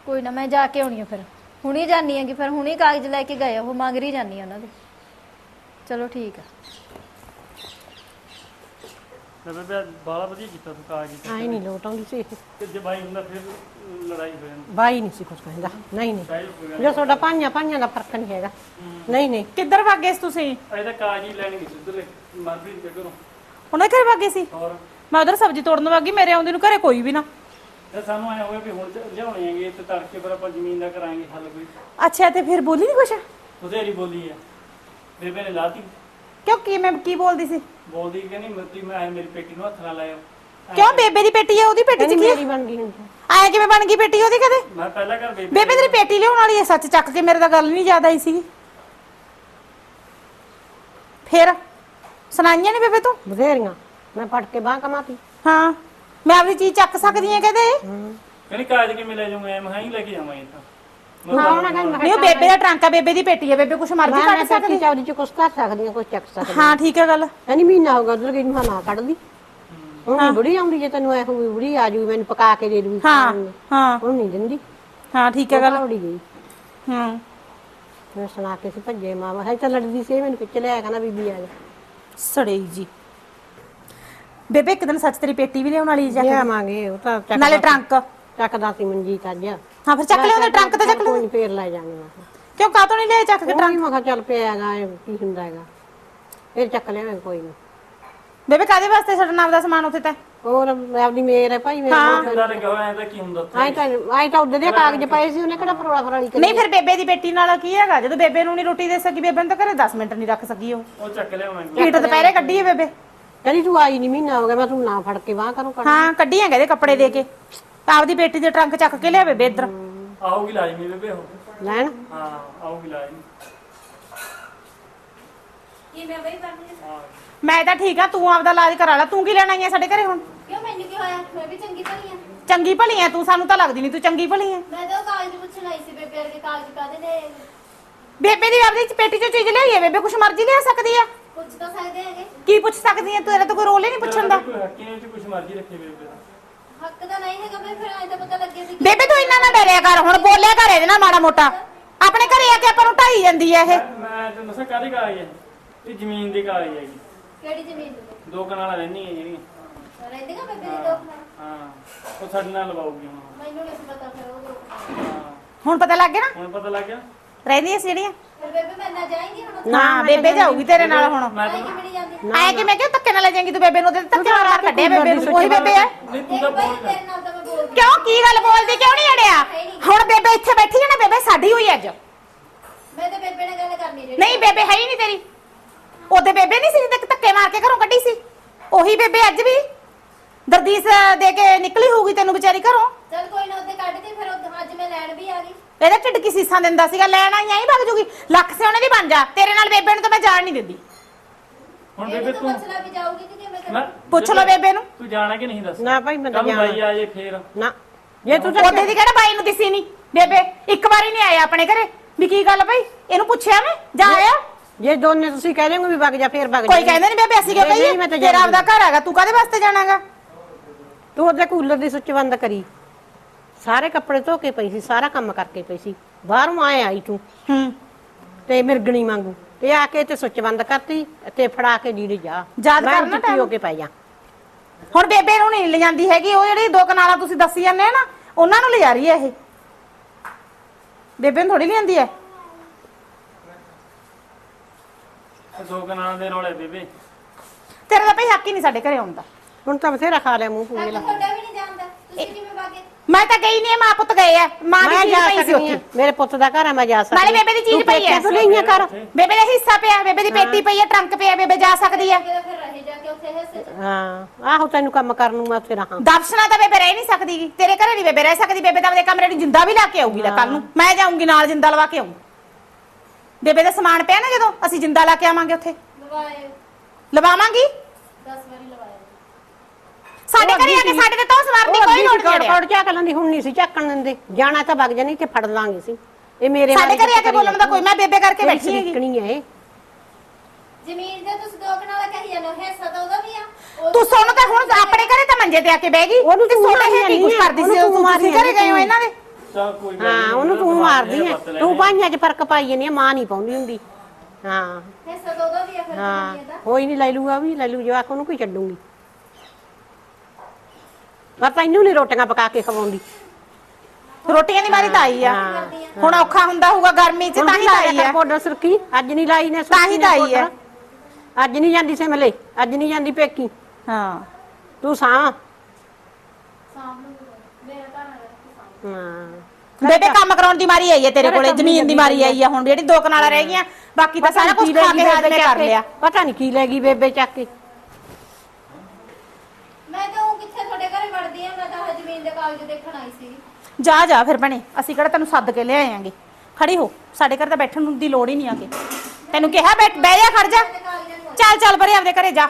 ਕੋਈ ਨਾ ਮੈਂ ਜਾ ਕੇ ਆਉਣੀ ਆ ਫਿਰ। ਹੁਣੀ ਜਾਣੀ ਆ ਕਿ ਫਿਰ ਹੁਣੀ ਕਾਗਜ਼ ਲੈ ਕੇ ਗਏ ਉਹ ਮੰਗ ਰਹੀ ਜਾਣੀ ਆ ਉਹਨਾਂ ਦੇ। ਚਲੋ ਠੀਕ ਆ। ਤੇ ਬੇਬੇ ਬਾਲਾ ਵਧੀਆ ਕੀਤਾ ਤੂੰ ਕਾਗਜ਼ ਆਈ ਨਹੀਂ ਲੋਟ ਆਉਂਦੀ ਸੀ। ਤੇ ਜੇ ਬਾਈ ਹੁੰਦਾ ਫਿਰ ਲੜਾਈ ਹੋ ਜਾਂਦੀ। ਬਾਈ ਨਹੀਂ ਸੀ ਕੁਝ ਕਹਿੰਦਾ। ਨਹੀਂ ਨਹੀਂ। ਚਾਹੇ ਕੋਈ ਗੱਲ ਜੋ ਤੁਹਾਡਾ ਪਾਈਆਂ ਪਾਈਆਂ ਦਾ ਫ਼ਰਕ ਨਹੀਂ ਹੈਗਾ। ਨਹੀਂ ਨਹੀਂ। ਕਿੱਧਰ ਵਗ ਗਏ ਸੀ ਤੁਸੀਂ? ਅਜੇ ਤਾਂ ਕਾਗਜ਼ ਹੀ ਲੈਣੀ ਨਹੀਂ ਸਿੱਧਰ ਮਨਪ੍ਰੀਤ ਦੇ ਘਰੋਂ। ਉਹਨਾਂ ਦੇ ਘਰੇ ਵਗ ਗਏ ਸੀ? ਹੋਰ? ਮੈਂ ਉਧਰ ਸਬਜ਼ੀ ਤੋੜਨ ਵਗ ਮੇਰੇ ਆਉਂਦੇ ਨੂੰ ਘਰੇ ਕੋਈ ਵੀ ਨਾ। ਤੇ ਸਾਨੂੰ ਐ ਹੋਇਆ ਵੀ ਹੁਣ ਚ- ਲਿਆਉਣੇ ਹੈਗੇ ਤੇ ਤੜਕੇ ਪਰ ਆਪਾਂ ਜ਼ਮੀਨ ਦਾ ਕਰਾਂਗੇ ਹੱਲ ਕੋਈ। ਅੱਛਾ ਤੇ ਫਿਰ ਬੋਲੀ ਨਹੀਂ ਕੁਛ? ਬਥੇਰੀ ਬੋਲੀ ਆ। ਬੇਬੇ ਨੇ ਲਾਤੀ। ਕਿਉਂ ਕੀ ਮੈਂ ਕੀ ਬੋਲਦੀ ਸੀ? ਬੋਲਦੀ ਕਹਿੰਦੀ ਮੱਤੀ ਮੈਂ ਆਏ ਮੇਰੀ ਪੇਟੀ ਨੂੰ ਹੱਥ ਨਾਲ ਲਾਇਓ। ਕਿਉਂ ਬੇਬੇ ਦੀ ਪੇਟੀ ਆ ਉਹਦੀ ਪੇਟੀ ਚ ਕੀ ਮੇਰੀ ਬਣ ਗਈ ਹੁੰਦੀ ਆਏ ਕਿਵੇਂ ਬਣ ਗਈ ਪੇਟੀ ਉਹਦੀ ਕਦੇ? ਮੈਂ ਪਹਿਲਾਂ ਘਰ ਬੇਬੇ ਬੇਬੇ ਤੇਰੀ ਪੇਟੀ ਲਿਆਉਣ ਵਾਲੀ ਐ ਸੱਚ ਚੱਕ ਕੇ ਮੇਰੇ ਤਾਂ ਗੱਲ ਨਹੀਂ ਯਾਦ ਆਈ ਸੀਗੀ। ਫੇਰ ਸੁਣਾਈਆਂ ਨਹੀਂ ਬੇਬੇ ਤੂੰ? ਬਥੇਰੀਆਂ ਮੈਂ ਫੜ ਕੇ ਬਾਹ ਕਮਾਤੀ ਹਾਂ ਮੈਂ ਆਪਣੀ ਚੀਜ਼ ਚੱਕ ਸਕਦੀ ਆ ਕਦੇ? ਕਹਿੰਦੀ ਕਾਜ ਕਿਵੇਂ ਲੈ ਜਾਊਂਗਾ ਐ ਮੈਂ ਹੀ ਲੈ ਕੇ ਜਾਵਾਂਗਾ ਇਹ ਤਾਂ ਹਾਂ ਉਹਨਾਂ ਕਹਿੰਦਾ ਨਹੀਂ ਉਹ ਬੇਬੇ ਦਾ ਟਰੰਕ ਆ ਬੇਬੇ ਦੀ ਪੇਟੀ ਆ ਬੇਬੇ ਕੁਛ ਮਰਜ਼ੀ ਕੱਢ ਸਕਦੀ। ਚੌੜੀ ਚ ਕੁਛ ਕਰ ਸਕਦੀ ਹਾਂ ਕੁਛ ਚੱਕ ਸਕਦੀ ਹਾਂ ਹਾਂ। ਠੀਕ ਹੈ ਗੱਲ। ਕਹਿੰਦੀ ਮਹੀਨਾ ਹੋ ਗਿਆ ਉਧਰ ਗਈ ਨੂੰ ਮੈਂ ਨਾ ਕੱਢਦੀ ਹੁਣ ਬੁੜੀ ਆਉਂਦੀ ਜੇ ਤੈਨੂੰ ਐ ਹੋਊਗੀ ਬੁੜੀ ਆ ਜੂਗੀ ਮੈਨੂੰ ਪਕਾ ਕੇ ਦੇ ਦੂਗੀ ਹਾਂ ਹਾਂ। ਹੁਣ ਨਹੀਂ ਦਿੰਦੀ। ਹਾਂ ਠੀਕ ਹੈ ਗੱਲ। ਉੜੀ ਗਈ ਹੂੰ। ਮੈਂ ਸੁਣਾ ਕੇ ਸੀ ਭੱਜੇ ਮਾਵਾ ਹੈ ਤਾਂ ਲੜਦੀ ਸੀ ਮੈਨੂੰ ਖਿੱਚ ਲਿਆ ਕਹਿੰਦਾ ਬੀਬੀ ਆ ਜਾ। ਸੜੇ ਜੀ। ਬੇਬੇ ਇੱਕ ਦਿਨ ਸੱਚ ਤੇਰੀ ਪੇਟੀ ਵੀ ਲਿਆਉਣ ਵਾਲੀ ਜਾ ਕੇ? ਲਿਆਵਾਂਗੇ ਉਹ ਤਾਂ ਚੱਕ ਨਾਲੇ ਟਰੰਕ। ਚੱਕਦਾ ਸੀ ਮਨਜੀਤ ਅੱਜ। ਹਾਂ ਫਿਰ ਚੱਕ ਲਿਆਉਂਦੇ ਟਰੰਕ ਤਾਂ ਚੱਕ ਲਿਆਉਂਦੇ। ਕੋਈ ਫੇਰ ਲੈ ਜਾਣੇ ਮੈਂ ਕਿਉਂ ਕਾਤੋਂ ਨਹੀਂ ਲਿਆ ਚੱਕ ਕੇ ਟਰੰਕ? ਮੈਂ ਕਿਹਾ ਚੱਲ ਪਿਆ ਹੈਗਾ ਇਹ ਕੀ ਹੁੰਦਾ ਹੈਗਾ। ਫੇਰ ਚੱਕ ਲਿਆਵਾਂਗੇ ਕੋਈ ਨਹੀਂ ਬੇਬੇ ਕਾਦੇ ਵਾਸਤੇ ਛੱਡਣਾ ਆਪਦਾ ਸਮਾਨ ਉੱਥੇ ਤੈ? ਹੋਰ ਆਪਦੀ ਮੇਰ ਹੈ ਭਾਈ ਮੇਰਾ ਕਿੰਦਾ ਲੱਗਿਆ ਹੋਇਆ ਤਾਂ ਕੀ ਹੁੰਦਾ ਆਈ ਤਾਂ ਆਈ ਤਾਂ ਉਹਦੇ ਦੇ ਕਾਗਜ਼ ਪਏ ਸੀ ਉਹਨੇ ਕਿਹੜਾ ਪਰੋਲਾ ਫਰਾਲੀ ਕਰੀ ਨਹੀਂ ਫਿਰ ਬੇਬੇ ਦੀ ਪੇਟੀ ਨਾਲ ਕੀ ਹੈਗਾ? ਜਦੋਂ ਬੇਬੇ ਨੂੰ ਨਹੀਂ ਰੋਟੀ ਦੇ ਸਕੀ ਬੇਬੇ ਨੂੰ ਤਾਂ ਘਰੇ 10 ਮਿੰਟ ਨਹੀਂ ਰੱਖ ਸਕੀ ਉਹ। ਉਹ ਚੱਕ ਲਿਆਵਾਂਗੇ ਕੀਟ ਦੁਪਹਿਰੇ ਕੱਢੀ ਹੈ ਬੇਬੇ। ਕਹਿੰਦੀ ਤੂੰ ਆਈ ਨਹੀਂ ਮਹੀਨਾ ਹੋ ਗਿਆ ਮੈਂ ਤੂੰ ਨਾ ਫੜ ਕੇ ਬਾਹ ਕਰੂੰ ਕੱਢ। ਹਾਂ ਕੱਢੀ ਹੈਗੇ ਇਹਦੇ ਕੱਪੜੇ ਦੇ ਕੇ। ਤਾਂ ਆਪਦੀ ਬੇਟੀ ਦੇ ਟਰੰਕ ਚੱਕ ਕੇ ਲਿਆ ਬੇਬੇ ਇੱਧਰ। ਆਊਗੀ ਲਾਜ਼ਮੀ ਬੇਬੇ ਉਹ। ਲੈਣ। ਹਾਂ ਆਊਗੀ ਲਾਜ਼ਮੀ। ਕਿਵੇਂ ਬਈ ਕਰਨੀ ਹਾਂ। ਮੈਂ ਤਾਂ ਠੀਕ ਆ ਤੂੰ ਆਪਦਾ ਇਲਾਜ ਕਰਾ ਲੈ। ਤੂੰ ਕੀ ਲੈਣ ਆਈ ਹੈ ਸਾਡੇ ਘਰੇ ਹੁਣ? ਕਿਉਂ ਮੈਨੂੰ ਕੀ ਹੋਇਆ? ਮੈਂ ਵੀ ਚੰਗੀ ਭਲੀ ਆ। ਚੰਗੀ ਭਲੀ ਐ ਤੂੰ? ਸਾਨੂੰ ਤਾਂ ਲੱਗਦੀ ਨਹੀਂ ਤੂੰ ਚੰਗੀ ਭਲੀ ਐ ਮੈਂ ਤਾਂ ਉਹ ਕਾਗਜ਼ ਪੁੱਛਣ ਆਈ ਸੀ ਬੇਬੇ ਵਰਗੇ ਕਾਗਜ਼ ਕਾਦੇ ਨੇ? ਬੇਬੇ ਦੀ ਆਪਦੀ ਪੇਟੀ ਚੋਂ ਚੀਜ਼ ਲਿਆਈ ਹੈ ਬੇਬੇ? ਕੁਛ ਮਰਜ਼ੀ ਲਿਆ ਸਕਦੀ ਆ। ਪੁੱਛ ਤਾਂ ਸਕਦੇ ਹੈਗੇ। ਕੀ ਪੁੱਛ ਸਕਦੀ ਐ ਤੇਰਾ ਤਾਂ ਕੋਈ ਰੋਲ ਹੀ ਨਹੀਂ ਪੁੱਛਣ ਦਾ। ਹੱਕੀ ਨਹੀਂ ਕੁਝ ਮਰਜ਼ੀ ਰੱਖੇ ਬੇਬੇ। ਦਾ ਹੱਕ ਤਾਂ ਨਹੀਂ ਹੈਗਾ ਬਈ ਫਿਰ ਐਂ ਤਾਂ ਪਤਾ ਲੱਗੇ ਵੀ ਬੇਬੇ ਤੂੰ ਇੰਨਾ ਨਾ ਡਰਿਆ ਕਰ ਹੁਣ ਬੋਲਿਆ ਕਰ ਇਹਦੇ ਨਾਲ ਮਾੜਾ ਮੋਟਾ। ਆਪਣੇ ਘਰੇ ਆ ਕੇ ਆਪਾਂ ਨੂੰ ਢਾਈ ਜਾਂਦੀ ਐ ਇਹ। ਮੈਂ ਤੈਨੂੰ ਦੱਸਾਂ ਕਾਹਦੀ ਕਾਗਜ਼ ਹੈ ਇਹ ਜ਼ਮੀਨ ਦੀ ਕਾਗਜ਼ ਹੈਗੀ ਕਿਹੜੀ ਜ਼ਮੀਨ ਦੇ? ਦੋ ਕਨਾਲਾਂ ਰਹਿੰਦੀਆਂ ਜਿਹੜੀਆਂ। ਰਹਿੰਦੀਆਂ ਬੇਬੇ ਦੀ ਦੋਖ ਨਾਲ ਹਾਂ ਉਹ ਸਾਡੇ ਨਾਲ ਲਵਾਉਗੀ ਹੁਣ। ਮੈਨੂੰ ਨਹੀਂ ਸੀ ਪਤਾ ਫਿਰ ਉਹ ਹਾਂ। ਹੁਣ ਪਤਾ ਲੱਗ ਗਿਆ ਨਾ? ਹੁਣ ਪਤਾ ਲੱਗ ਗਿਆ। ਰਹਿੰਦੀਆਂ ਸੀ ਜਿਹੜੀਆਂ? ਬੇਬੇ ਮੈਂ ਨਾ ਜਾਏਂਗੀ ਹੁਣ ਨਾ ਬੇਬੇ ਜਾਊਗੀ ਤੇਰੇ ਨਾਲ ਹੁਣ। ਮੈਂ ਤਾਂ ਕਿ ਮਿਲ ਜਾਂਦੀ? ਐ ਕਿ ਮੈਂ ਕਿਹਾ ਧੱਕੇ ਨਾਲ ਲੈ ਜਾਏਂਗੀ ਤੂੰ ਬੇਬੇ ਨੂੰ? ਤੇ ਧੱਕੇ ਨਾਲ ਮਾਰ ਕੱਢਿਆ ਬੇਬੇ ਨੂੰ। ਉਹੀ ਬੇਬੇ ਐ ਨਹੀਂ ਤੂੰ ਦੇਖ ਤਾਂ ਬਈ ਬੋਲ। ਤੇਰੇ ਨਾਲ ਤਾਂ ਮੈਂ ਬੋਲਦੀ ਕਿਉਂ? ਕੀ ਗੱਲ ਬੋਲਦੀ? ਕਿਉਂ ਨਹੀਂ ਅੜਿਆ? ਹੁਣ ਬੇਬੇ ਇੱਥੇ ਬੈਠੀ ਹੈ ਨਾ ਬੇਬੇ ਸਾਡੀ ਹੋਈ ਅੱਜ। ਮੈਂ ਤਾਂ ਬੇਬੇ ਨਾਲ ਗੱਲ ਕਰਨੀ ਜਿਹੜੀ ਨਹੀਂ ਬੇਬੇ ਹੈ ਹੀ ਨਹੀਂ ਤੇਰੀ। ਉਹਦੇ ਬੇਬੇ ਨਹੀਂ ਸੀ ਤੇ ਧੱਕੇ ਮਾਰ ਕੇ ਘਰੋਂ ਕੱਢੀ ਸੀ। ਉਹੀ ਬੇਬੇ ਅੱਜ ਵੀ ਦਰਦੀਸ ਦੇ ਕੇ ਨਿਕਲੀ ਹੋਊਗੀ ਤੈਨੂੰ ਵਿਚਾਰੀ ਘਰੋਂ। ਚਲ ਕੋਈ ਨਾ ਉਹਦੇ ਕੱਢਦੀ ਫਿਰ ਉਹ- ਅੱਜ ਮੈਂ ਲੈਣ ਵੀ ਆ ਗਈ। ਇਹਦਾ ਢਿੱਡ ਕੀ ਸੀਸਾਂ ਦਿੰਦਾ ਸੀਗਾ ਲੈਣ ਆਈ ਆਈ ਵਗ ਜੂਗੀ। ਲੱਖ ਸਿਉਣੇ ਦੀ ਬਣ ਜਾ। ਤੇਰੇ ਨਾਲ ਬੇਬੇ ਨੂੰ ਤਾਂ ਮੈਂ ਜਾਣ ਨਹੀਂ ਦਿੰਦੀ। ਹੁਣ ਬੇਬੇ ਤਾਂ ਤੂੰ ਪੁੱਛ ਲੈ ਵੀ ਜਾਊਗੀ ਕਿ ਕਿਵੇਂ ਮੈਂ ਕਰੂ ਪੁੱਛ ਲਓ ਬੇਬੇ ਨੂੰ। ਤੂੰ ਜਾਣਾ ਕਿ ਨਹੀਂ ਦੱਸ? ਨਾ ਭਾਈ ਮੈਂ ਤਾਂ ਕੱਲ ਜਾਣਾ। ਬਾਈ ਆ ਜੇ ਫੇਰ। ਨਾ ਜੇ ਤੂੰ ਤਾਂ ਉਹਦੇ ਦੀ ਕਿਹੜਾ ਬਾਈ ਨੂੰ ਦਿਸੀ ਨਹੀਂ ਬੇਬੇ ਇੱਕ ਵਾਰੀ ਨਹੀਂ ਆਇਆ ਆਪਣੇ ਘਰੇ। ਵੀ ਕੀ ਗੱਲ ਭਾਈ ਇਹਨੂੰ ਪੁੱਛਿਆ ਮੈਂ? ਜਾ ਆਇਆ। ਜੇ ਦੋਨੇ ਤੁਸੀਂ ਕਹਿ ਦੇਂਗੇ ਵੀ ਵਗ ਜਾ ਫੇਰ ਵਗ ਜਾ ਕੋਈ ਕਹਿੰਦੇ ਨਹੀਂ ਬੇਬੇ ਅਸੀਂ ਕਿਉਂ ਨਹੀਂ, ਨਹੀਂ, ਮੈਂ ਕਹੀਏ ਤਾਂ ਤੇਰਾ ਜਾਂਦੀ ਆਪਦਾ ਘਰ ਹੈਗਾ ਤੂੰ ਕਾਦੇ ਵਾਸਤੇ ਜਾਣਾਗਾ? ਤੂੰ ਉਹਦੇ ਕੂਲਰ ਦੀ ਸੁੱਚ ਬੰਦ ਕਰੀ। ਸਾਰੇ ਕੱਪੜੇ ਧੋ ਕੇ ਪਈ ਸੀ ਸਾਰਾ ਕੰਮ ਕਰਕੇ ਪਈ ਸੀ। ਬਾਹਰੋਂ ਆਏ ਆਈ ਤੂੰ। ਹੂੰ। ਤੇ ਮਿਰਗਣੀ ਵਾਂਗੂ। ਤੇ ਆ ਕੇ ਤੇ ਸੁੱਚ ਬੰਦ ਕਰਤੀ ਤੇ ਫੜਾ ਕੇ ਡੀੜੇ ਜਾ। ਯਾਦ ਮੈਂ ਕਰਨਾ ਚੁੱਪੀ ਹੋ ਕੇ ਪੈ ਜਾ ਹੁਣ ਬੇਬੇ ਨੂੰ ਨਹੀਂ ਲਿਜਾਂਦੀ ਹੈਗੀ ਉਹ ਜਿਹੜੀ ਦੋ ਕਨਾਲਾਂ ਤੁਸੀਂ ਦੱਸੀ ਜਾਂਦੇ ਆ ਨਾ ਉਹਨਾਂ ਨੂੰ ਲਿਜਾ ਰਹੀ ਹੈ ਇਹ। ਬੇਬੇ ਨੂੰ ਥੋੜੀ ਲਿਆਂਦੀ ਹੈ? ਦੋ ਕਨਾਲਾਂ ਦੇ ਰੋਲੇ ਬੇਬੇ। ਤੇਰਾ ਤਾਂ ਭਾਈ ਹੱਕ ਹੀ ਨਹੀਂ ਸਾਡੇ ਘਰੇ ਆਉਂਦਾ ਹੁਣ ਤਾਂ ਬਥੇਰਾ ਖਾ ਲਿਆ ਮੂੰਹ ਪੂਰੇ ਲਾ ਤੁਹਾਡਾ ਵੀ ਨਹੀਂ ਜਾਂਦਾ ਤੁਸੀਂ ਕਿਵੇਂ ਮੈਂ ਤਾਂ ਗਈ ਨਹੀਂ ਮਾਂ ਪੁੱਤ ਗਏ ਆ। ਮਾਂ ਦੀ ਮੈਂ ਚੀਜ਼ ਜਾ ਪਈ ਸੀ ਹਾਂ। ਮੇਰੇ ਪੁੱਤ ਦਾ ਘਰ ਆ ਮੈਂ ਜਾ ਸਕਦੀ ਨਾਲੇ ਬੇਬੇ ਦੀ ਚੀਜ਼ ਪਈ ਹੈ ਲਈਆਂ ਕਰ। ਬੇਬੇ ਦਾ ਹਿੱਸਾ ਪਿਆ ਬੇਬੇ ਦੀ ਪੇਟੀ ਪਈ ਹੈ ਟਰੰਕ ਪਿਆ ਬੇਬੇ ਜਾ ਸਕਦੀ ਹੈ ਫਿਰ ਫਿਰ ਰਹੇ ਜਾ ਕੇ ਉੱਥੇ ਹਿੱਸੇ ਚ। ਹਾਂ ਆਹੋ ਤੈਨੂੰ ਕੰਮ ਕਰਨ ਨੂੰ ਮੈਂ ਉੱਥੇ ਰਹਾ। ਦਰਸ਼ਨਾ ਤਾਂ ਬੇਬੇ ਰਹਿ ਨਹੀਂ ਸਕਦੀ। ਗੀ। ਤੇਰੇ ਘਰੇ ਨਹੀਂ ਬੇਬੇ ਰਹਿ ਸਕਦੀ। ਬੇਬੇ ਤਾਂ ਆਪਣੇ ਕਮਰੇ ਨੂੰ ਜਿੰਦਾ ਵੀ ਲਾ ਕੇ ਆਊਗੀ ਕੱਲ ਨੂੰ। ਮੈਂ ਜਾਊਂਗੀ ਨਾਲ ਜਿੰਦਾ ਲਵਾ ਕੇ ਆਊਂ। ਬੇਬੇ ਦਾ ਸਮਾਨ ਪਿਆ ਨਾ ਜਦੋਂ? ਅਸੀਂ ਜਿੰਦਾ ਲਾ ਕੇ ਆਵਾਂਗੇ ਉੱਥੇ। ਲਵਾਏ। ਲਵਾਵਾਂਗੀ? 10 ਵਾਰੀ। ਸਾਡੇ ਘਰੇ ਆ ਕੇ ਸਾਡੇ ਤੇ ਤੋਂ ਸਵਾਰ ਦੀ ਕੋਈ ਲੋੜ ਨਹੀਂ ਕੋੜ ਚੱਕ ਲੈਂਦੀ ਹੁਣ ਨਹੀਂ ਸੀ ਚੱਕਣ ਦਿੰਦੇ। ਜਾਣਾ ਤਾਂ ਵਗ ਜਾਣੀ ਤੇ ਫੜ ਲਾਂਗੇ ਸੀ ਇਹ ਮੇਰੇ ਸਾਡੇ ਘਰੇ ਆ ਕੇ ਬੋਲਣ ਦਾ ਕੋਈ ਮੈਂ ਬੇਬੇ ਕਰਕੇ ਬੈਠੀ ਹੈਗੀ। ਸਿੱਕਣੀ ਹੈ। ਜ਼ਮੀਨ ਦੇ ਤੁਸੀਂ ਦੋ ਕਨਾਲਾ ਕਹੀ ਜਾਂਦੇ ਹੋ ਹਿੱਸਾ ਤਾਂ ਉਹਦਾ ਵੀ ਆ। ਤੂੰ ਸੁਣ ਤਾਂ ਹੁਣ ਆਪਣੇ ਘਰੇ ਤਾਂ ਮੰਜੇ ਤੇ ਆ ਕੇ ਬਹਿ ਗਈ। ਉਹਨੂੰ ਤੇ ਸੋਨੇ ਮਾਰੀ ਕੀ ਆ, ਕਰਦੀ ਸੀ? ਤੂੰ ਤੁਸੀਂ ਮਾਰੀ ਘਰੇ ਗਏ ਹੋ ਇਹਨਾਂ ਦੇ? ਹਾਂ ਉਹਨੂੰ ਤੂੰ ਮਾਰਦੀ ਹੈ ਤੂੰ ਲੈ। ਭਾਈਆਂ 'ਚ ਫ਼ਰਕ ਪਾਈ ਜਾਂਦੀ ਹੈ ਮਾਂ ਨਹੀਂ ਪਾਉਂਦੀ ਹੁੰਦੀ। ਹਾਂ। ਹਿੱਸਾ ਤਾਂ ਉਹਦਾ ਵੀ ਆ ਫਿਰ ਹਾਂ। ਕੋਈ ਨਹੀਂ ਲੈ ਲੂਗਾ ਵੀ ਲੈ ਲੂ ਜਵਾਕ ਉਹਨੂੰ ਕੋਈ ਛੱਡੂਗੀ। ਪਰ ਤੈਨੂੰ ਨਹੀਂ ਰੋਟੀਆਂ ਪਕਾ ਕੇ ਖਵਾਉਂਦੀ। ਰੋਟੀਆਂ ਦੀ ਮਾਰੀ ਤਾਂ ਆਈ ਆ। ਹੁਣ ਔਖਾ ਹੁੰਦਾ ਹੋਊਗਾ ਗਰਮੀ 'ਚ ਤਾਂ ਹੀ ਤਾਂ ਆਈ ਆ। ਪਾਊਡਰ ਸੁਰਕੀ ਅੱਜ ਨਹੀਂ ਲਾਈ ਨੇ ਤਾਂ ਹੀ ਤਾਂ ਆਈ ਹੈ। ਅੱਜ ਨਹੀਂ ਜਾਂਦੀ ਸਿਮਲੇ ਅੱਜ ਨਹੀਂ ਜਾਂਦੀ ਪੇਕੀ। ਹਾਂ। ਤੂੰ ਸਾਂ। ਸਾਂਭ ਨੂੰ ਮੇਰਾ ਘਰ ਆ ਹਾਂ। ਬੇਬੇ ਕੰਮ ਕਰਾਉਣ ਦੀ ਮਾਰੀ ਆਈ ਹੈ ਤੇਰੇ ਕੋਲੇ ਜ਼ਮੀਨ ਦੀ ਮਾਰੀ ਆਈ ਆ ਹੁਣ। ਜਿਹੜੀ ਦੋ ਕਨਾਲਾਂ ਰਹਿ ਗਈਆਂ ਬਾਕੀ ਤਾਂ ਸਾਰਾ ਕੁਝ ਖਾ ਕੇ ਹਾਜ਼ਰ ਕਰ ਲਿਆ। ਪਤਾ ਨਹੀਂ ਕੀ ਲੈ ਗਈ ਬੇਬੇ ਚੱਕ ਕੇ ਮੈਂ ਤਾਂ ਉਹ ਕਿੱਥੇ ਕਾਗਜ਼ ਦੇਖਣ ਆਈ ਸੀ। ਜਾ ਜਾ ਫਿਰ ਭੈਣੇ ਅਸੀਂ ਕਿਹੜਾ ਤੈਨੂੰ ਸੱਦ ਕੇ ਲਿਆਏ ਆਂਗੇ। ਖੜੀ ਹੋ ਸਾਡੇ ਘਰ ਤਾਂ ਬੈਠਣ ਨੂੰ ਦੀ ਲੋੜ ਹੀ ਨਹੀਂ ਆਗੇ ਤੈਨੂੰ ਕਿਹਾ ਬੈਠ ਬਹਿ ਜਾ ਖੜ ਜਾ। ਚੱਲ ਚੱਲ ਬਰੇ ਆਪਦੇ ਘਰੇ ਜਾ।